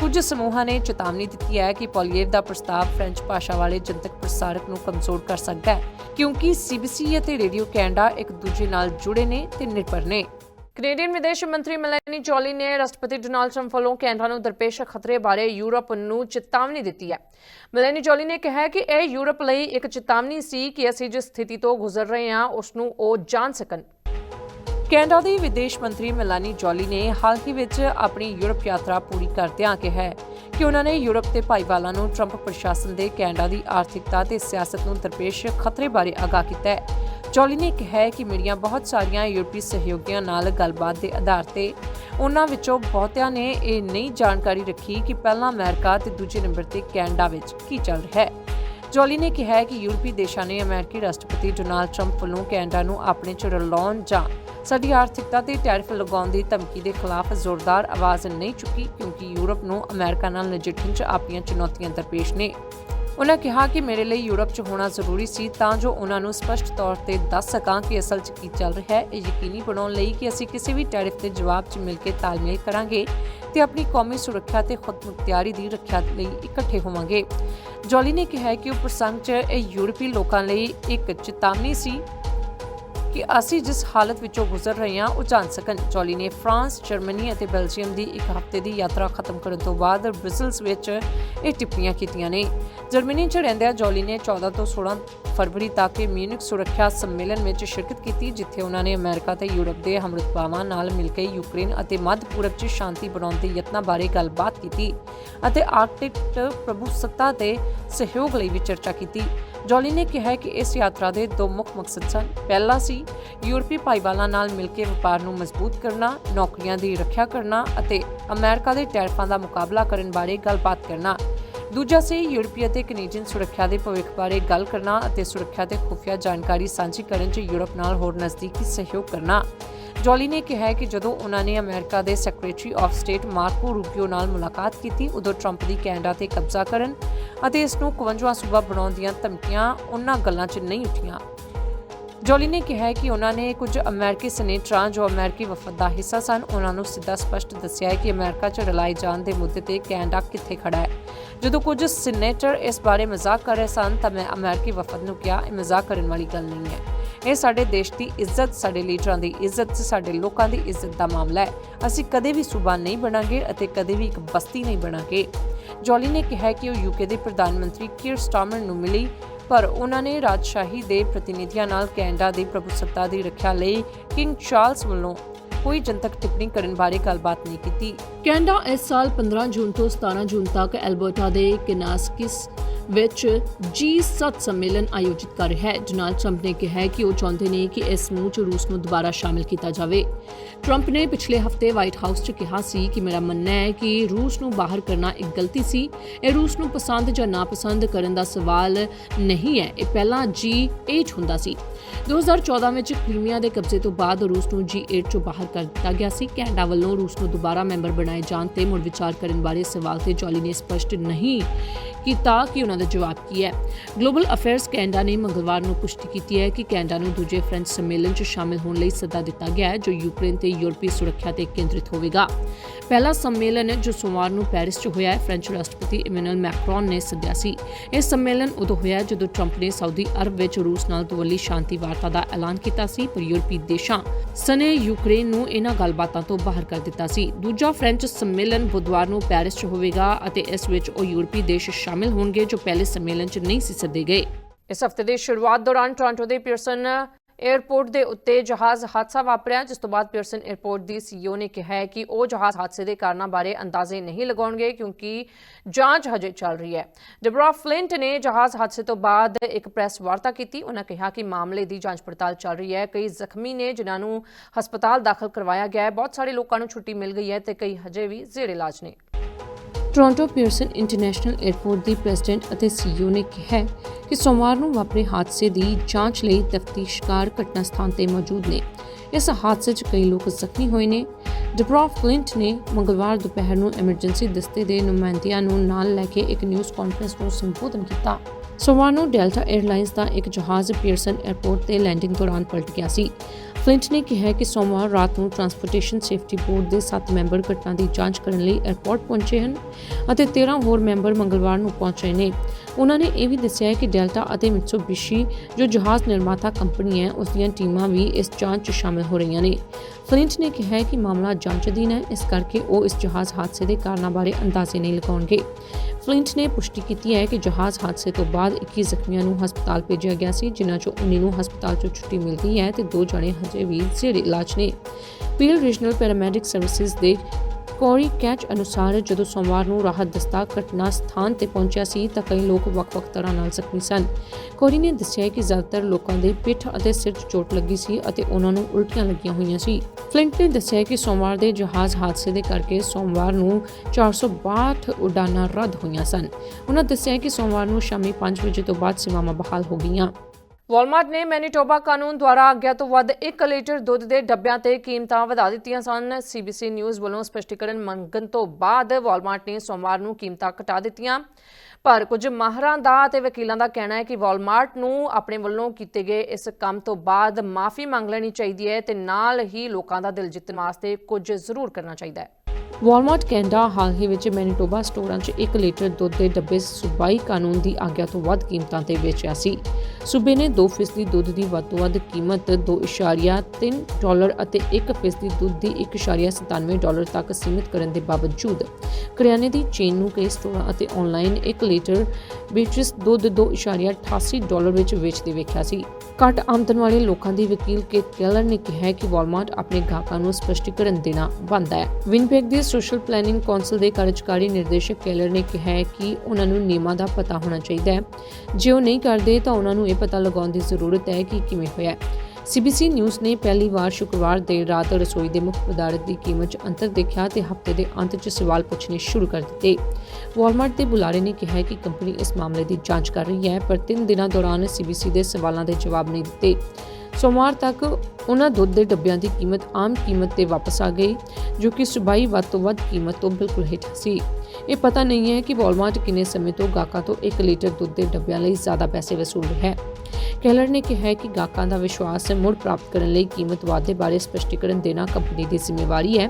ਕੁਝ ਸਮੂਹਾਂ ਨੇ ਚੇਤਾਵਨੀ ਦਿੱਤੀ ਹੈ ਕਿ ਪੋਲੀਏਵ ਦਾ ਪ੍ਰਸਤਾਵ ਫ੍ਰੈਂਚ ਭਾਸ਼ਾ ਵਾਲੇ ਜਨਤਕ ਪ੍ਰਸਾਰਕ ਨੂੰ ਕਮਜ਼ੋਰ ਕਰ ਸਕਦਾ ਹੈ, ਕਿਉਂਕਿ ਸੀਬੀਸੀ ਅਤੇ ਰੇਡੀਓ ਕੈਨੇਡਾ ਇੱਕ ਦੂਜੇ ਨਾਲ ਜੁੜੇ ਨੇ ਤੇ ਨਿਰਭਰ ਨੇ। ਕੈਨੇਡੀਅਨ ਵਿਦੇਸ਼ ਮੰਤਰੀ ਮੈਲਾਨੀ ਜੋਲੀ ਨੇ ਰਾਸ਼ਟਰਪਤੀ ਡੋਨਾਲਡ ਟਰੰਪ ਵੱਲੋਂ ਕੈਨੇਡਾ ਨੂੰ ਦਰਪੇਸ਼ ਖਤਰੇ ਬਾਰੇ ਯੂਰਪ ਨੂੰ ਚੇਤਾਵਨੀ ਦਿੱਤੀ ਹੈ। ਮੈਲਾਨੀ ਜੋਲੀ ਨੇ ਕਿਹਾ ਕਿ ਇਹ ਯੂਰਪ ਲਈ ਇੱਕ ਚੇਤਾਵਨੀ ਸੀ ਕਿ ਅਸੀਂ ਜਿਸ ਸਥਿਤੀ ਤੋਂ ਗੁਜ਼ਰ ਰਹੇ ਹਾਂ, ਉਸ ਨੂੰ ਉਹ ਜਾਣ ਸਕਣ। ਕੈਨੇਡਾ ਦੀ ਵਿਦੇਸ਼ ਮੰਤਰੀ ਮੈਲਾਨੀ ਜੋਲੀ ਨੇ ਹਾਲ ਹੀ ਵਿੱਚ ਆਪਣੀ ਯੂਰਪ ਯਾਤਰਾ ਪੂਰੀ ਕਰਦਿਆਂ ਕਿਹਾ ਕਿ ਉਹਨਾਂ ਨੇ ਯੂਰਪ ਦੇ ਭਾਈਵਾਲਾਂ ਨੂੰ ਟਰੰਪ ਪ੍ਰਸ਼ਾਸਨ ਦੇ ਕੈਨੇਡਾ ਦੀ ਆਰਥਿਕਤਾ ਤੇ ਸਿਆਸਤ ਨੂੰ ਦਰਪੇਸ਼ ਖਤਰੇ ਬਾਰੇ ਆਗਾਹ ਕੀਤਾ ਹੈ। ਜੋਲੀ ਨੇ ਕਿਹਾ ਕਿ ਮੇਰੀਆਂ ਬਹੁਤ ਸਾਰੀਆਂ ਯੂਰਪੀ ਸਹਿਯੋਗੀਆਂ ਨਾਲ ਗੱਲਬਾਤ ਦੇ ਆਧਾਰ ਤੇ ਉਹਨਾਂ ਵਿੱਚੋਂ ਬਹੁਤਿਆਂ ਨੇ ਇਹ ਨਹੀਂ ਜਾਣਕਾਰੀ ਰੱਖੀ ਕਿ ਪਹਿਲਾਂ ਅਮਰੀਕਾ ਤੇ ਦੂਜੇ ਨੰਬਰ ਤੇ ਕੈਨੇਡਾ ਵਿੱਚ ਕੀ ਚੱਲ ਰਿਹਾ ਹੈ। ਜੋਲੀ ਨੇ ਕਿਹਾ ਕਿ ਯੂਰਪੀ ਦੇਸ਼ਾਂ ਨੇ ਅਮਰੀਕੀ ਰਾਸ਼ਟਰਪਤੀ ਡੋਨਾਲਡ ਟਰੰਪ ਵੱਲੋਂ ਕੈਨੇਡਾ ਨੂੰ ਆਪਣੇ ਚ ਰਲਾਉਣ ਜਾਂ ਸਾਡੀ ਆਰਥਿਕਤਾ ਤੇ ਟੈਰਿਫ ਲਗਾਉਣ ਦੀ ਧਮਕੀ ਦੇ ਖਿਲਾਫ ਜ਼ੋਰਦਾਰ ਆਵਾਜ਼ ਨਹੀਂ ਚੁੱਕੀ ਕਿਉਂਕਿ ਯੂਰਪ ਨੂੰ ਅਮਰੀਕਾ ਨਾਲ ਨਜਿੱਠਣ 'ਚ ਆਪਣੀਆਂ ਚੁਣੌਤੀਆਂ ਦਰਪੇਸ਼ ਨੇ। ਉਹਨਾਂ ਕਿਹਾ ਕਿ ਮੇਰੇ ਲਈ ਯੂਰਪ 'ਚ ਹੋਣਾ ਜ਼ਰੂਰੀ ਸੀ ਤਾਂ ਜੋ ਉਹਨਾਂ ਨੂੰ ਸਪਸ਼ਟ ਤੌਰ ਤੇ ਦੱਸ ਸਕਾਂ ਕਿ ਅਸਲ 'ਚ ਕੀ ਚੱਲ ਰਿਹਾ ਹੈ। ਇਹ ਯਕੀਨੀ ਬਣਾਉਣ ਲਈ ਕਿ ਅਸੀਂ ਕਿਸੇ ਵੀ ਟੈਰਿਫ ਦੇ ਜਵਾਬ 'ਚ ਮਿਲ ਕੇ ਤਾਲਮੇਲ ਕਰਾਂਗੇ ਤੇ ਆਪਣੀ ਕੌਮੀ ਸੁਰੱਖਿਆ ਤੇ ਖੁਦਮੁਖਤਿਆਰੀ ਦੀ ਰੱਖਿਆ ਲਈ ਇਕੱਠੇ ਹੋਵਾਂਗੇ। ਜੋਲੀ ਨੇ ਕਿਹਾ ਕਿ ਉਹ ਪ੍ਰਸੰਗ 'ਚ ਇਹ ਯੂਰਪੀ ਲੋਕਾਂ ਲਈ ਇੱਕ ਚੇਤਾਵਨੀ ਸੀ ਕਿ ਅਸੀਂ ਜਿਸ ਹਾਲਤ ਵਿੱਚੋਂ ਗੁਜ਼ਰ ਰਹੇ ਹਾਂ ਉਹ ਜਾਣ ਸਕਣ। ਜੋਲੀ ਨੇ ਫਰਾਂਸ, ਜਰਮਨੀ ਅਤੇ ਬੈਲਜੀਅਮ ਦੀ ਇੱਕ ਹਫ਼ਤੇ ਦੀ ਯਾਤਰਾ ਖਤਮ ਕਰਨ ਤੋਂ ਬਾਅਦ ਬ੍ਰਿਸਲਸ ਵਿੱਚ ਇਹ ਟਿੱਪਣੀਆਂ ਕੀਤੀਆਂ ਨੇ। ਜਰਮਨੀ 'ਚ ਰਹਿੰਦਿਆਂ ਜੋਲੀ ਨੇ 14 ਤੋਂ 16 ਫਰਵਰੀ ਤੱਕ ਮਿਊਨਿਕ ਸੁਰੱਖਿਆ ਸੰਮੇਲਨ ਵਿੱਚ ਸ਼ਿਰਕਤ ਕੀਤੀ ਜਿੱਥੇ ਉਹਨਾਂ ਨੇ ਅਮਰੀਕਾ ਤੇ ਯੂਰਪ ਦੇ ਹਮਰਤਬਾਵਾਂ ਨਾਲ ਮਿਲ ਕੇ ਯੂਕਰੇਨ ਅਤੇ ਮੱਧ ਪੂਰਬ 'ਚ ਸ਼ਾਂਤੀ ਬਣਾਉਣ ਦੇ ਯਤਨਾਂ ਬਾਰੇ ਗੱਲਬਾਤ ਕੀਤੀ ਅਤੇ ਆਰਕਟਿਕ ਪ੍ਰਭੂਸੱਤਾ ਤੇ ਸਹਿਯੋਗ ਲਈ ਵੀ ਚਰਚਾ ਕੀਤੀ। ਜੋਲੀ ਨੇ ਕਿਹਾ ਕਿ ਇਸ ਯਾਤਰਾ ਦੇ ਦੋ ਮੁੱਖ ਮਕਸਦ ਸਨ। ਪਹਿਲਾ ਸੀ ਯੂਰਪੀ ਭਾਈਵਾਲਾਂ ਨਾਲ ਮਿਲ ਕੇ ਵਪਾਰ ਨੂੰ ਮਜ਼ਬੂਤ ਕਰਨਾ, ਨੌਕਰੀਆਂ ਦੀ ਰੱਖਿਆ ਕਰਨਾ ਅਤੇ ਅਮਰੀਕਾ ਦੇ ਟੈਰਿਫਾਂ ਦਾ ਮੁਕਾਬਲਾ ਕਰਨ ਬਾਰੇ ਗੱਲਬਾਤ ਕਰਨਾ। ਦੂਜਾ ਸੀ ਯੂਰਪੀ ਅਤੇ ਕੈਨੇਡੀਅਨ ਸੁਰੱਖਿਆ ਦੇ ਭਵਿੱਖ ਬਾਰੇ ਗੱਲ ਕਰਨਾ ਅਤੇ ਸੁਰੱਖਿਆ ਤੇ ਖੁਫੀਆ ਜਾਣਕਾਰੀ ਸਾਂਝੀ ਕਰਨ 'ਚ ਯੂਰਪ ਨਾਲ ਹੋਰ ਨਜ਼ਦੀਕੀ ਸਹਿਯੋਗ ਕਰਨਾ। ਜੋਲੀ ਨੇ ਕਿਹਾ ਕਿ ਜਦੋਂ ਉਹਨਾਂ ਨੇ ਅਮਰੀਕਾ ਦੇ Secretary of State Marco Rubio ਨਾਲ ਮੁਲਾਕਾਤ ਕੀਤੀ, ਉਦੋਂ ਟਰੰਪ ਦੀ ਕੈਨੇਡਾ ਤੇ ਕਬਜ਼ਾ ਕਰਨ ਅਤੇ ਇਸ ਨੂੰ 51ਵਾਂ ਸੂਬਾ ਬਣਾਉਣ ਦੀਆਂ ਧਮਕੀਆਂ ਉਹਨਾਂ ਗੱਲਾਂ 'ਚ ਨਹੀਂ ਉੱਠੀਆਂ। ਜੋਲੀ ਨੇ ਕਿਹਾ ਕਿ ਉਹਨਾਂ ਨੇ ਕੁਝ ਅਮਰੀਕੀ ਸੈਨੇਟਰਾਂ ਜੋ ਅਮਰੀਕੀ ਵਫਦ ਦਾ ਹਿੱਸਾ ਸਨ, ਉਹਨਾਂ ਨੂੰ ਸਿੱਧਾ ਸਪਸ਼ਟ ਦੱਸਿਆ ਕਿ ਅਮਰੀਕਾ 'ਚ ਰਲਾਈ ਜਾਣ ਦੇ ਮੁੱਦੇ ਤੇ ਕੈਨੇਡਾ ਕਿੱਥੇ ਖੜਾ ਹੈ। ਜਦੋਂ ਕੁਝ ਸੈਨੇਟਰ ਇਸ ਬਾਰੇ ਮਜ਼ਾਕ ਕਰ ਰਹੇ ਸਨ, ਤਾਂ ਮੈਂ ਅਮਰੀਕੀ ਵਫਦ ਨੂੰ ਕਿਹਾ, ਇਹ ਮਜ਼ਾਕ ਕਰਨ ਵਾਲੀ ਗੱਲ ਨਹੀਂ ਹੈ। ਇਹ ਸਾਡੇ ਦੇਸ਼ ਦੀ ਇੱਜ਼ਤ ਸਾਡੇ ਲੀਡਰਾਂ ਦੀ ਇੱਜ਼ਤ, ਸਾਡੇ ਲੋਕਾਂ ਦੀ ਇੱਜ਼ਤ ਦਾ ਮਾਮਲਾ ਹੈ। ਅਸੀਂ ਕਦੇ ਵੀ ਸੂਬਾ ਨਹੀਂ ਬਣਾਂਗੇ ਅਤੇ ਕਦੇ ਵੀ ਇੱਕ ਬਸਤੀ ਨਹੀਂ ਬਣਾਂਗੇ। ਜੋਲੀ ਨੇ ਕਿਹਾ ਕਿ ਉਹ ਯੂਕੇ ਦੇ ਪ੍ਰਧਾਨ ਮੰਤਰੀ ਕੀਰ ਸਟਾਰਮਰ ਨੂੰ ਮਿਲੀ, ਪਰ ਉਹਨਾਂ ਨੇ ਰਾਜਸ਼ਾਹੀ ਦੇ ਪ੍ਰਤੀਨਿਧੀਆਂ ਨਾਲ ਕੈਨੇਡਾ ਦੀ ਪ੍ਰਭੂਸੱਤਾ ਦੀ ਰੱਖਿਆ ਲਈ ਕਿੰਗ ਚਾਰਲਸ ਵੱਲੋਂ ਕੋਈ ਜਨਤਕ ਟਿੱਪਣੀ ਕਰਨ ਬਾਰੇ ਗੱਲਬਾਤ ਨਹੀਂ ਕੀਤੀ। ਕੈਨੇਡਾ ਇਸ ਸਾਲ 15 ਜੂਨ ਤੋਂ 17 ਜੂਨ ਤੱਕ ਐਲਬਰਟਾ ਦੇ ਕਿਨਾਸਕਿਸ ਵਿੱਚ G7 ਸੰਮੇਲਨ ਆਯੋਜਿਤ ਕਰ ਰਿਹਾ ਹੈ। ਡੋਨਾਲਡ ਟਰੰਪ ਨੇ ਕਿਹਾ ਹੈ ਕਿ ਉਹ ਚਾਹੁੰਦੇ ਨੇ ਕਿ ਇਸ ਸਮੂਹ 'ਚ ਰੂਸ ਨੂੰ ਦੁਬਾਰਾ ਸ਼ਾਮਿਲ ਕੀਤਾ ਜਾਵੇ। ਟਰੰਪ ਨੇ ਪਿਛਲੇ ਹਫ਼ਤੇ ਵਾਈਟ ਹਾਊਸ 'ਚ ਕਿਹਾ ਸੀ ਕਿ ਮੇਰਾ ਮੰਨਣਾ ਹੈ ਕਿ ਰੂਸ ਨੂੰ ਬਾਹਰ ਕਰਨਾ ਇੱਕ ਗਲਤੀ ਸੀ। ਇਹ ਰੂਸ ਨੂੰ ਪਸੰਦ ਜਾਂ ਨਾਪਸੰਦ ਕਰਨ ਦਾ ਸਵਾਲ ਨਹੀਂ ਹੈ। ਇਹ ਪਹਿਲਾਂ G8 ਹੁੰਦਾ ਸੀ। 2014 ਵਿੱਚ ਕ੍ਰੀਮੀਆ ਦੇ ਕਬਜ਼ੇ ਤੋਂ ਬਾਅਦ ਰੂਸ ਨੂੰ G8 ਚੋਂ ਬਾਹਰ ਕਰ ਦਿੱਤਾ ਗਿਆ ਸੀ। ਕੈਨੇਡਾ ਵੱਲੋਂ ਰੂਸ ਨੂੰ ਦੁਬਾਰਾ ਮੈਂਬਰ ਬਣਾਏ ਜਾਣ ਤੇ ਮੁੜ ਵਿਚਾਰ ਕਰਨ ਬਾਰੇ ਸਵਾਲ ਤੇ ਜੋਲੀ ਨੇ ਸਪਸ਼ਟ ਨਹੀਂ ਕੀਤਾ ਕਿ ਉਹਨਾਂ ਦਾ ਜਵਾਬ ਕੀ ਹੈ? ਗਲੋਬਲ ਅਫੇਅਰਸ ਕੈਨੇਡਾ ਨੇ ਮੰਗਲਵਾਰ ਨੂੰ ਪੁਸ਼ਟੀ ਕੀਤੀ ਹੈ ਕਿ ਕੈਨੇਡਾ ਨੂੰ ਦੂਜੇ ਫ੍ਰੈਂਚ ਸੰਮੇਲਨ 'ਚ ਸ਼ਾਮਿਲ ਹੋਣ ਲਈ ਸੱਦਾ ਦਿੱਤਾ ਗਿਆ ਹੈ, ਜੋ ਯੂਕਰੇਨ ਤੇ ਯੂਰਪੀ ਸੁਰੱਖਿਆ ਤੇ ਕੇਂਦਰਿਤ ਹੋਵੇਗਾ। ਪਹਿਲਾ ਸੰਮੇਲਨ ਜੋ ਸੋਮਵਾਰ ਨੂੰ ਪੈਰਿਸ 'ਚ ਹੋਇਆ ਹੈ, ਫ੍ਰੈਂਚ ਰਾਸ਼ਟਰਪਤੀ ਇਮੈਨੂਅਲ ਮੈਕਰੋਨ ਨੇ ਸੱਦਿਆ ਸੀ। ਇਹ ਸੰਮੇਲਨ ਉਦੋਂ ਹੋਇਆ ਜਦੋਂ ਟਰੰਪ ਨੇ ਸਾਊਦੀ ਅਰਬ ਵਿੱਚ ਰੂਸ ਨਾਲ ਦੁਵੱਲੀ ਸ਼ਾਂਤੀ ਵਾਰਤਾ ਦਾ ਐਲਾਨ ਕੀਤਾ ਸੀ, ਪਰ ਯੂਰਪੀ ਦੇਸ਼ਾਂ ਸਨੇ ਯੂਕਰੇਨ ਨੂੰ ਇਹਨਾਂ ਗੱਲਬਾਤਾਂ ਤੋਂ ਬਾਹਰ ਕਰ ਦਿੱਤਾ ਸੀ। ਦੂਜਾ ਫ੍ਰੈਂਚ ਸੰਮੇਲਨ ਬੁੱਧਵਾਰ ਨੂੰ ਪੈਰਿਸ 'ਚ ਹੋਵੇਗਾ ਅਤੇ ਇਸ ਵਿੱਚ ਉਹ ਯੂਰਪੀ ਦੇਸ਼ ਸ਼ਾਮਿਲ ਹੋਣਗੇ ਜੋ ਪਹਿਲੇ ਸੰਮੇਲਨ 'ਚ ਨਹੀਂ ਸੀ ਸੱਦੇ ਗਏ। ਇਸ ਹਫ਼ਤੇ ਦੀ ਸ਼ੁਰੂਆਤ ਦੌਰਾਨ ਟੋਰਾਂਟੋ ਦੇ ਪੀਅਰਸਨ 에ਅਰਪੋਰਟ ਦੇ ਉੱਤੇ ਜਹਾਜ਼ ਹਾਦਸਾ ਵਾਪਰਿਆ, ਜਿਸ ਤੋਂ ਬਾਅਦ ਪੀਅਰਸਨ 에ਅਰਪੋਰਟ ਦੀ ਸੀਈਓ ਨੇ ਕਿਹਾ ਹੈ ਕਿ ਉਹ ਜਹਾਜ਼ ਹਾਦਸੇ ਦੇ ਕਾਰਨਾਂ ਬਾਰੇ ਅੰਦਾਜ਼ੇ ਨਹੀਂ ਲਗਾਉਣਗੇ ਕਿਉਂਕਿ ਜਾਂਚ ਹਜੇ ਚੱਲ ਰਹੀ ਹੈ। ਡਿਬਰਾ ਫਲਿੰਟ ਨੇ ਜਹਾਜ਼ ਹਾਦਸੇ ਤੋਂ ਬਾਅਦ ਇੱਕ ਪ੍ਰੈਸ ਵਾਰਤਾ ਕੀਤੀ। ਉਹਨਾਂ ਕਿਹਾ ਕਿ ਮਾਮਲੇ ਦੀ ਜਾਂਚ ਪੜਤਾਲ ਚੱਲ ਰਹੀ ਹੈ। ਕਈ ਜ਼ਖਮੀ ਨੇ ਜਿਨ੍ਹਾਂ ਨੂੰ ਹਸਪਤਾਲ ਦਾਖਲ ਕਰਵਾਇਆ ਗਿਆ ਹੈ। ਬਹੁਤ ਸਾਰੇ ਲੋਕਾਂ ਨੂੰ ਛੁੱਟੀ ਮਿਲ ਗਈ ਹੈ ਤੇ ਕਈ ਹਜੇ ਵੀ ਜ਼ੇਰ ਇਲਾਜ ਨੇ। ਟੋਰਾਂਟੋ ਪੀਅਰਸਨ ਇੰਟਰਨੈਸ਼ਨਲ 에ਅਰਪੋਰਟ ਦੀ ਪ੍ਰੈਜ਼ੀਡੈਂਟ ਅਤੇ ਸੀਈਓ ਨੇ ਕਿਹਾ ਕਿ ਸੋਮਵਾਰ ਨੂੰ ਵਾਪਰੇ ਹਾਦਸੇ ਦੀ ਜਾਂਚ ਲਈ ਤਫਤੀਸ਼ਕਾਰ ਘਟਨਾ ਸਥਾਨ ਤੇ ਮੌਜੂਦ ਨੇ। ਇਸ ਹਾਦਸੇ 'ਚ ਕਈ ਲੋਕ ਜ਼ਖਮੀ ਹੋਏ ਨੇ। ਡਿਪਰੋਵ ਕਲਿੰਟ ਨੇ ਮੰਗਲਵਾਰ ਦੁਪਹਿਰ ਨੂੰ ਐਮਰਜੈਂਸੀ ਦਸਤੇ ਦੇ ਨੁਮਾਇੰਦਿਆਂ ਨੂੰ ਨਾਲ ਲੈ ਕੇ ਇੱਕ ਨਿਊਜ਼ ਕਾਨਫਰੰਸ ਨੂੰ ਸੰਬੋਧਨ ਕੀਤਾ। ਸੋਮਵਾਰ ਨੂੰ ਡੈਲਟਾ 에ਅਰਲਾਈਨਸ ਦਾ ਇੱਕ ਜਹਾਜ਼ ਪੀਅਰਸਨ 에ਅਰਪੋਰਟ ਤੇ ਲੈਂਡਿੰਗ ਦੌਰਾਨ ਪਲਟ ਗਿਆ ਸੀ। ਫਲਿੰਟ ਨੇ ਕਿਹਾ ਕਿ ਸੋਮਵਾਰ ਰਾਤ ਨੂੰ ਟਰਾਂਸਪੋਰਟੇਸ਼ਨ ਸੇਫਟੀ ਬੋਰਡ ਦੇ 7 ਮੈਂਬਰ ਘਟਨਾ ਦੀ ਜਾਂਚ ਕਰਨ ਲਈ 에ਅਰਪੋਰਟ ਪਹੁੰਚੇ ਹਨ ਅਤੇ 13 ਹੋਰ ਮੈਂਬਰ ਮੰਗਲਵਾਰ ਨੂੰ ਪਹੁੰਚੇ ਨੇ। ਉਹਨਾਂ ਨੇ ਇਹ ਵੀ ਦੱਸਿਆ ਹੈ ਕਿ ਡੈਲਟਾ ਅਤੇ ਮਿਟਸੂਬਿਸ਼ੀ ਜੋ ਜਹਾਜ਼ ਨਿਰਮਾਤਾ ਕੰਪਨੀ ਹੈ ਉਸ ਦੀਆਂ ਟੀਮਾਂ ਵੀ ਇਸ ਜਾਂਚ 'ਚ ਸ਼ਾਮਲ ਹੋ ਰਹੀਆਂ ਨੇ। ਫਲਿੰਟ ਨੇ ਕਿਹਾ ਕਿ ਮਾਮਲਾ ਜਾਂਚ ਅਧੀਨ ਹੈ, ਇਸ ਕਰਕੇ ਉਹ ਇਸ ਜਹਾਜ਼ ਹਾਦਸੇ ਦੇ ਕਾਰਨਾਂ ਬਾਰੇ ਅੰਦਾਜ਼ੇ ਨਹੀਂ ਲਗਾਉਣਗੇ। ਫਲਿੰਟ ਨੇ ਪੁਸ਼ਟੀ ਕੀਤੀ ਹੈ ਕਿ ਜਹਾਜ਼ ਹਾਦਸੇ ਤੋਂ ਬਾਅਦ 21 ਜ਼ਖਮੀਆਂ ਨੂੰ ਹਸਪਤਾਲ ਭੇਜਿਆ ਗਿਆ ਸੀ, ਜਿਨ੍ਹਾਂ ਚੋਂ 19 ਨੂੰ ਹਸਪਤਾਲ 'ਚੋਂ ਛੁੱਟੀ ਮਿਲ ਗਈ ਹੈ ਤੇ ਦੋ ਜਣੇ ਹਜੇ ਵੀ ਜ਼ੇਰ ਇਲਾਜ ਨੇ। ਪੀਲ ਰੀਜਨਲ ਪੈਰਾਮੈਡਿਕ ਸਰਵਿਸਿਜ਼ ਦੇ ਕੋਰੀ ਕੈਚ ਅਨੁਸਾਰ ਜਦੋਂ ਸੋਮਵਾਰ ਨੂੰ ਰਾਹਤ ਦਸਤਾ ਘਟਨਾ ਸਥਾਨ ਤੇ ਪਹੁੰਚਿਆ ਸੀ ਤਾਂ ਕਈ ਲੋਕ ਵੱਖ-ਵੱਖ ਤਰ੍ਹਾਂ ਨਾਲ ਜ਼ਖਮੀ ਸਨ। ਕੋਰੀ ਨੇ ਦੱਸਿਆ ਕਿ ਜ਼ਿਆਦਾਤਰ ਲੋਕਾਂ ਦੇ ਪਿੱਠ ਅਤੇ ਸਿਰ 'ਚ ਚੋਟ ਲੱਗੀ ਸੀ ਅਤੇ ਉਹਨਾਂ ਨੂੰ ਉਲਟੀਆਂ ਲੱਗੀਆਂ ਹੋਈਆਂ ਸੀ। ਫਲਿੰਟ ਨੇ ਦੱਸਿਆ ਕਿ ਸੋਮਵਾਰ ਦੇ ਜਹਾਜ਼ ਹਾਦਸੇ ਦੇ ਕਰਕੇ ਸੋਮਵਾਰ ਨੂੰ 462 ਉਡਾਨਾਂ ਰੱਦ ਹੋਈਆਂ ਸਨ। ਉਹਨਾਂ ਦੱਸਿਆ ਕਿ ਸੋਮਵਾਰ ਨੂੰ ਸ਼ਾਮੀ 5 ਵਜੇ ਤੋਂ ਬਾਅਦ ਸੇਵਾਵਾਂ ਬਹਾਲ ਹੋ ਗਈਆਂ। ਵਾਲਮਾਰਟ ਨੇ ਮੈਨੀਟੋਬਾ ਕਾਨੂੰਨ ਦੁਆਰਾ ਆਗਿਆ ਤੋਂ ਵੱਧ 1 ਲੀਟਰ ਦੁੱਧ ਦੇ ਡੱਬਿਆਂ ਤੇ ਕੀਮਤਾਂ ਵਧਾ ਦਿੱਤੀਆਂ ਸਨ। ਸੀਬੀਸੀ ਨਿਊਜ਼ ਵੱਲੋਂ ਸਪਸ਼ਟੀਕਰਨ ਮੰਗਣ ਤੋਂ ਬਾਅਦ ਵਾਲਮਾਰਟ ਨੇ ਸੋਮਵਾਰ ਨੂੰ ਕੀਮਤਾਂ ਘਟਾ ਦਿੱਤੀਆਂ। ਪਰ ਕੁਝ ਮਾਹਰਾਂ ਦਾ ਅਤੇ ਵਕੀਲਾਂ ਦਾ ਕਹਿਣਾ ਹੈ ਕਿ ਵਾਲਮਾਰਟ ਨੂੰ ਆਪਣੇ ਵੱਲੋਂ ਕੀਤੇ ਗਏ ਇਸ ਕੰਮ ਤੋਂ ਬਾਅਦ ਮਾਫੀ ਮੰਗ ਲੈਣੀ ਚਾਹੀਦੀ ਹੈ ਤੇ ਨਾਲ ਹੀ ਲੋਕਾਂ ਦਾ ਦਿਲ ਜਿੱਤਣ ਵਾਸਤੇ ਕੁਝ ਜ਼ਰੂਰ ਕਰਨਾ ਚਾਹੀਦਾ ਹੈ। ਵਾਲਮਾਰਟ, ਕੈਨੇਡਾ ਹਾਲ ਹੀ ਵਿੱਚ ਮੈਨੀਟੋਬਾ ਸਟੋਰਾਂ 'ਚ 1 ਲੀਟਰ ਦੁੱਧ ਦੇ ਡੱਬੇ ਸੂਬਾਈ ਕਾਨੂੰਨ ਦੀ ਆਗਿਆ ਤੋਂ ਵੱਧ ਕੀਮਤਾਂ ਤੇ ਵੇਚਿਆ ਸੀ। ਸੂਬੇ ਨੇ 2% ਦੁੱਧ ਦੀ ਵੱਧ ਤੋਂ ਵੱਧ ਕੀਮਤ 2.3 ਡਾਲਰ ਅਤੇ 1% ਦੁੱਧ ਦੀ 1.97 ਡਾਲਰ ਤੱਕ ਸੀਮਿਤ ਕਰਨ ਦੇ ਬਾਵਜੂਦ ਕਰਿਆਨੇ ਦੀ ਚੇਨ ਨੂੰ ਕਈ ਸਟੋਰਾਂ ਅਤੇ ਆਨਲਾਈਨ 1 ਲੀਟਰ ਬੀਟਰਸ ਦੁੱਧ 2.88 ਡਾਲਰ ਵਿੱਚ ਵੇਚਦੇ ਵੇਖਿਆ ਸੀ। ਘੱਟ ਆਮਦਨ ਵਾਲੇ ਲੋਕਾਂ ਦੀ ਵਕੀਲ ਕੇਟ ਕੈਲਰ ਨੇ ਕਿਹਾ ਕਿ ਵਾਲਮਾਰਟ ਆਪਣੇ ਗਾਹਕਾਂ ਨੂੰ ਸਪਸ਼ਟੀਕਰਨ ਦੇਣਾ ਬਣਦਾ ਹੈ। ਵਿਨਪੈਗ ਦੇ ਸੋਸ਼ਲ ਪਲੈਨਿੰਗ ਕੌਂਸਲ ਦੇ ਕਾਰਜਕਾਰੀ ਨਿਰਦੇਸ਼ਕ ਕੇਲਰ ਨੇ ਕਿਹਾ ਕਿ ਉਹਨਾਂ ਨੂੰ ਨਿਯਮਾਂ ਦਾ ਪਤਾ ਹੋਣਾ ਚਾਹੀਦਾ ਹੈ। ਜੇ ਉਹ ਨਹੀਂ ਕਰਦੇ ਤਾਂ ਉਹਨਾਂ ਨੂੰ ਇਹ ਪਤਾ ਲਗਾਉਣ ਦੀ ਜ਼ਰੂਰਤ ਹੈ ਕਿ ਕਿਵੇਂ ਹੋਇਆ ਹੈ। ਸੀਬੀਸੀ ਨਿਊਜ਼ ਨੇ ਪਹਿਲੀ ਵਾਰ ਸ਼ੁੱਕਰਵਾਰ ਦੇਰ ਰਾਤ ਰਸੋਈ ਦੇ ਮੁੱਖ ਪਦਾਰਥ ਦੀ ਕੀਮਤ 'ਚ ਅੰਤਰ ਦੇਖਿਆ ਤੇ ਹਫ਼ਤੇ ਦੇ ਅੰਤ 'ਚ ਸਵਾਲ ਪੁੱਛਣੇ ਸ਼ੁਰੂ ਕਰ ਦਿੱਤੇ। ਵਾਲਮਾਰਟ ਦੇ ਬੁਲਾਰੇ ਨੇ ਕਿਹਾ ਕਿ ਕੰਪਨੀ ਇਸ ਮਾਮਲੇ ਦੀ ਜਾਂਚ ਕਰ ਰਹੀ ਹੈ, ਪਰ 3 ਦਿਨਾਂ ਦੌਰਾਨ ਸੀਬੀਸੀ ਦੇ ਸਵਾਲਾਂ ਦੇ ਜਵਾਬ ਨਹੀਂ ਦਿੱਤੇ। ਸੋਮਵਾਰ ਤੱਕ ਉਹਨਾਂ ਦੁੱਧ ਦੇ ਡੱਬਿਆਂ ਦੀ ਕੀਮਤ ਆਮ ਕੀਮਤ ਤੇ ਵਾਪਸ ਆ ਗਈ, ਜੋ ਕਿ ਸੁਬਾਈ ਵੱਧ ਤੋਂ ਵੱਧ ਕੀਮਤ ਤੋਂ ਬਿਲਕੁਲ ਹੇਠ ਸੀ। ਇਹ ਪਤਾ ਨਹੀਂ ਹੈ ਕਿ ਵਾਲਮਾਰਟ ਕਿੰਨੇ ਸਮੇਂ ਤੋਂ ਗਾਹਕਾਂ ਤੋਂ 1 ਲੀਟਰ ਦੁੱਧ ਦੇ ਡੱਬਿਆਂ ਲਈ ਜ਼ਿਆਦਾ ਪੈਸੇ ਵਸੂਲ ਰਿਹਾ ਹੈ। ਕੈਲਰ ਨੇ ਕਿਹਾ ਕਿ ਗਾਹਕਾਂ ਦਾ ਵਿਸ਼ਵਾਸ ਮੁੜ ਪ੍ਰਾਪਤ ਕਰਨ ਲਈ ਕੀਮਤ ਵਾਧੇ ਬਾਰੇ ਸਪਸ਼ਟੀਕਰਨ ਦੇਣਾ ਕੰਪਨੀ ਦੀ ਜ਼ਿੰਮੇਵਾਰੀ ਹੈ।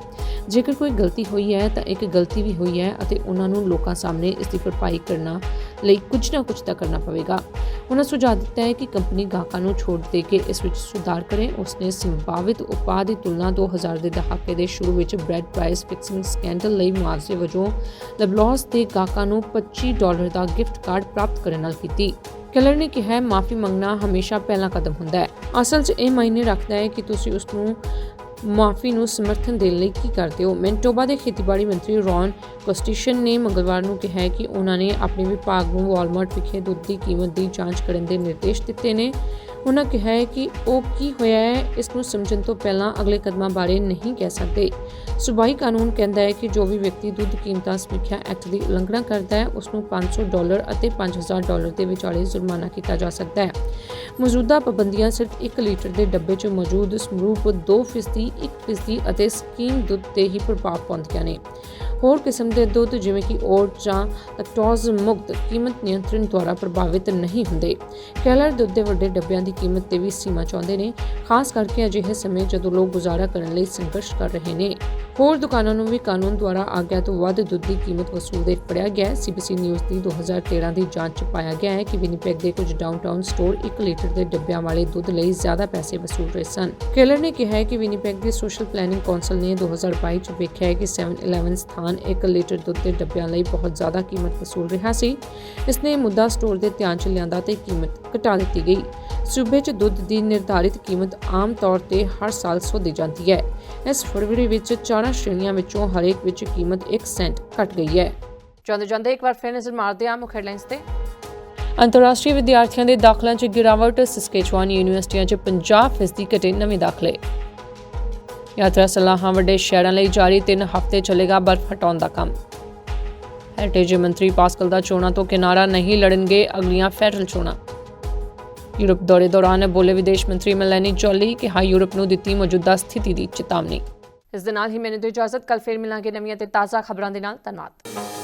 ਜੇਕਰ ਕੋਈ ਗਲਤੀ ਹੋਈ ਹੈ ਤਾਂ ਇੱਕ ਗਲਤੀ ਵੀ ਹੋਈ ਹੈ ਅਤੇ ਉਹਨਾਂ ਨੂੰ ਲੋਕਾਂ ਸਾਹਮਣੇ ਇਸ ਦੀ ਭਰਪਾਈ ਕਰਨਾ ਲਈ ਕੁਝ ਨਾ ਕੁਝ ਤਾਂ ਕਰਨਾ ਪਵੇਗਾ। ਉਹਨਾਂ ਸੁਝਾਅ ਦਿੱਤਾ ਹੈ ਕਿ ਕੰਪਨੀ ਗਾਹਕਾਂ ਨੂੰ ਛੋਟ ਦੇ ਕੇ ਇਸ ਵਿੱਚ ਸੁਧਾਰ ਕਰੇ। ਉਸਨੇ ਸੰਭਾਵਿਤ ਉਪਾਅ ਦੀ ਤੁਲਨਾ 2000 ਦੇ ਦਹਾਕੇ ਦੇ ਸ਼ੁਰੂ ਵਿੱਚ ਬ੍ਰੈਡ ਪ੍ਰਾਈਸ ਫਿਕਸਿੰਗ ਸਕੈਂਡਲ ਲਈ ਮੁਆਵਜ਼ੇ ਵਜੋਂ ਲਬਲੌਸ ਦੇ ਗਾਹਕਾਂ ਨੂੰ 25 ਡਾਲਰ ਦਾ ਗਿਫਟ ਕਾਰਡ ਪ੍ਰਾਪਤ ਕਰਨ ਨਾਲ ਕੀਤੀ। ਕਲਰ ਨੇ ਕਿਹਾ ਮਾਫੀ ਮੰਗਣਾ ਹਮੇਸ਼ਾ ਪਹਿਲਾ ਕਦਮ ਹੁੰਦਾ ਹੈ। ਅਸਲ 'ਚ ਇਹ ਮਾਇਨੇ ਰੱਖਦਾ ਹੈ ਕਿ ਤੁਸੀਂ ਉਸ ਨੂੰ ਮਾਫੀ ਨੂੰ ਸਮਰਥਨ ਦੇਣ ਲਈ ਕੀ ਕਰਦੇ ਹੋ। ਮੈਂਟੋਬਾ ਦੇ ਖੇਤੀਬਾੜੀ ਮੰਤਰੀ ਰੌਨ ਕੋਸਟੀਸ਼ਨ ਨੇ ਮੰਗਲਵਾਰ ਨੂੰ ਕਿਹਾ ਕਿ ਉਹਨਾਂ ਨੇ ਆਪਣੇ ਵਿਭਾਗ ਨੂੰ ਵਾਲਮਾਰਟ ਵਿਖੇ ਦੁੱਧ ਦੀ ਕੀਮਤ ਦੀ ਜਾਂਚ ਕਰਨ ਦੇ ਨਿਰਦੇਸ਼ ਦਿੱਤੇ ਨੇ। ਉਹਨਾਂ ਕਿਹਾ ਹੈ ਕਿ ਉਹ ਕੀ ਹੋਇਆ ਹੈ, ਇਸ ਨੂੰ ਸਮਝਣ ਤੋਂ ਪਹਿਲਾਂ ਅਗਲੇ ਕਦਮਾਂ ਬਾਰੇ ਨਹੀਂ ਕਹਿ ਸਕਦੇ। ਸੂਬਾਈ ਕਾਨੂੰਨ ਕਹਿੰਦਾ ਹੈ ਕਿ ਜੋ ਵੀ ਵਿਅਕਤੀ ਦੁੱਧ ਕੀਮਤਾਂ ਸਮੀਖਿਆ ਐਕਟ ਦੀ ਉਲੰਘਣਾ ਕਰਦਾ ਹੈ ਉਸ ਨੂੰ 500 ਡਾਲਰ ਅਤੇ 5000 ਡਾਲਰ ਦੇ ਵਿਚਾਲੇ ਜੁਰਮਾਨਾ ਕੀਤਾ ਜਾ ਸਕਦਾ ਹੈ। ਮੌਜੂਦਾ ਪਾਬੰਦੀਆਂ ਸਿਰਫ 1 ਲੀਟਰ ਦੇ ਡੱਬੇ 'ਚ ਮੌਜੂਦ ਸਮਰੂਪ 2% 1% ਅਤੇ ਸਕੀਮ ਦੁੱਧ ਤੇ ਹੀ ਪ੍ਰਭਾਵ ਪਾਉਂਦੀਆਂ ਨੇ। ਹੋਰ ਕਿਸਮ ਦੇ ਦੁੱਧ ਜਿਵੇਂ ਕਿ ਓਟ ਜਾਂ ਲੈਕਟੋਜ਼ ਮੁਕਤ ਕੀਮਤ ਨਿਯੰਤਰਣ ਦੁਆਰਾ ਪ੍ਰਭਾਵਿਤ ਨਹੀਂ ਹੁੰਦੇ। ਕੈਲਰ ਦੁੱਧ ਦੇ ਵੱਡੇ ਡੱਬਿਆਂ ਦੀ ਕੀਮਤ ਤੇ ਵੀ ਸੀਮਾ ਚਾਹੁੰਦੇ ਨੇ, ਖਾਸ ਕਰਕੇ ਅਜਿਹੇ ਸਮੇਂ ਜਦੋਂ ਲੋਕ ਗੁਜ਼ਾਰਾ ਕਰਨ ਲਈ ਸੰਘਰਸ਼ ਕਰ ਰਹੇ ਨੇ। ਹੋਰ ਦੁਕਾਨਾਂ ਨੂੰ ਵੀ ਕਾਨੂੰਨ ਦੁਆਰਾ ਆਗਿਆ ਤੋਂ ਵੱਧ ਦੁੱਧ ਦੀ ਕੀਮਤ ਵਸੂਲਦੇ ਫੜਿਆ ਗਿਆ ਸੀਬੀਸੀ ਨਿਊਜ਼ ਦੀ 2013 ਦੀ ਜਾਂਚ 'ਚ ਪਾਇਆ ਗਿਆ ਹੈ ਕਿ ਵਿਨੀਪੈਗ ਦੇ ਕੁਝ ਡਾਊਨਟਾਊਨ ਸਟੋਰ 1 ਲੀਟਰ ਦੇ ਡੱਬਿਆਂ ਵਾਲੇ ਦੁੱਧ ਲਈ ਜ਼ਿਆਦਾ ਪੈਸੇ ਵਸੂਲ ਰਹੇ ਸਨ। ਕੇਲਰ ਨੇ ਕਿਹਾ ਹੈ ਕਿ ਵਿਨੀਪੈਗ ਦੀ ਸੋਸ਼ਲ ਪਲੈਨਿੰਗ ਕੌਂਸਲ ਨੇ 2022 'ਚ ਵੇਖਿਆ ਹੈ ਕਿ 7-11 ਸਥਾਨ 1 ਲੀਟਰ ਦੁੱਧ ਦੇ ਡੱਬਿਆਂ ਲਈ ਬਹੁਤ ਜ਼ਿਆਦਾ ਕੀਮਤ ਵਸੂਲ ਰਿਹਾ ਸੀ। ਇਸ ਨੇ ਮੁੱਦਾ ਸਟੋਰ ਦੇ ਧਿਆਨ 'ਚ ਲਿਆਂਦਾ ਤੇ ਕੀਮਤ ਘਟਾ ਦਿੱਤੀ ਗਈ। ਸੂਬੇ 'ਚ ਦੁੱਧ ਦੀ ਨਿਰਧਾਰਿਤ ਕੀਮਤ ਆਮ ਤੌਰ ਤੇ ਹਰ ਸਾਲ ਸੋਧੀ ਜਾਂਦੀ ਹੈ। ਇਸ ਫਰਵਰੀ ਵਿੱਚ ਚਾਰਾਂ ਸ਼੍ਰੇਣੀਆਂ ਵਿੱਚੋਂ ਹਰੇਕ ਵਿੱਚ ਕੀਮਤ 1 ਸੈਂਟ ਘਟ ਗਈ ਹੈ। ਜਾਂਦੇ ਜਾਂਦੇ ਇੱਕ ਵਾਰ ਫਿਰ ਨਜ਼ਰ ਮਾਰਦੇ ਹਾਂ ਮੁੱਖ ਹੈਡਲਾਈਨਸ ਤੇ। ਅੰਤਰਰਾਸ਼ਟਰੀ ਵਿਦਿਆਰਥੀਆਂ ਦੇ ਦਾਖਲਾਂ 'ਚ ਗਿਰਾਵਟ ਸਸਕੇਚੁਆਨ ਯੂਨੀਵਰਸਿਟੀਆਂ 'ਚ 50% ਘਟੇ ਨਵੇਂ ਦਾਖਲੇ। ਯਾਤਰਾ ਸਲਾਹਾਂ ਵੱਡੇ ਸ਼ਹਿਰਾਂ ਲਈ ਜਾਰੀ 3 ਹਫ਼ਤੇ ਚੱਲੇਗਾ ਬਰਫ਼ ਹਟਾਉਣ ਦਾ ਕੰਮ। ਹੈਰੀਟੇਜ ਮੰਤਰੀ ਪਾਸਕਲ ਦਾ ਚੋਣਾਂ ਤੋਂ ਕਿਨਾਰਾ ਨਹੀਂ ਲੜਨਗੇ ਅਗਲੀਆਂ ਫੈਡਰਲ ਚੋਣਾਂ। ਯੂਰਪ ਦੌਰੇ ਦੌਰਾਨ ਬੋਲੇ ਵਿਦੇਸ਼ ਮੰਤਰੀ ਮੈਲਾਨੀ ਚੋਲੀ ਕਿ ਹਾਈ ਯੂਰਪ ਨੂੰ ਦਿੱਤੀ ਮੌਜੂਦਾ ਸਥਿਤੀ ਦੀ ਚੇਤਾਵਨੀ। ਇਸ ਦੇ ਨਾਲ ਹੀ ਮੈਨੂੰ ਦਿਓ ਇਜਾਜ਼ਤ ਕੱਲ ਫਿਰ ਮਿਲਾਂਗੇ ਨਵੀਆਂ ਤੇ ਤਾਜ਼ਾ ਖਬਰਾਂ ਦੇ ਨਾਲ। ਧੰਨਵਾਦ।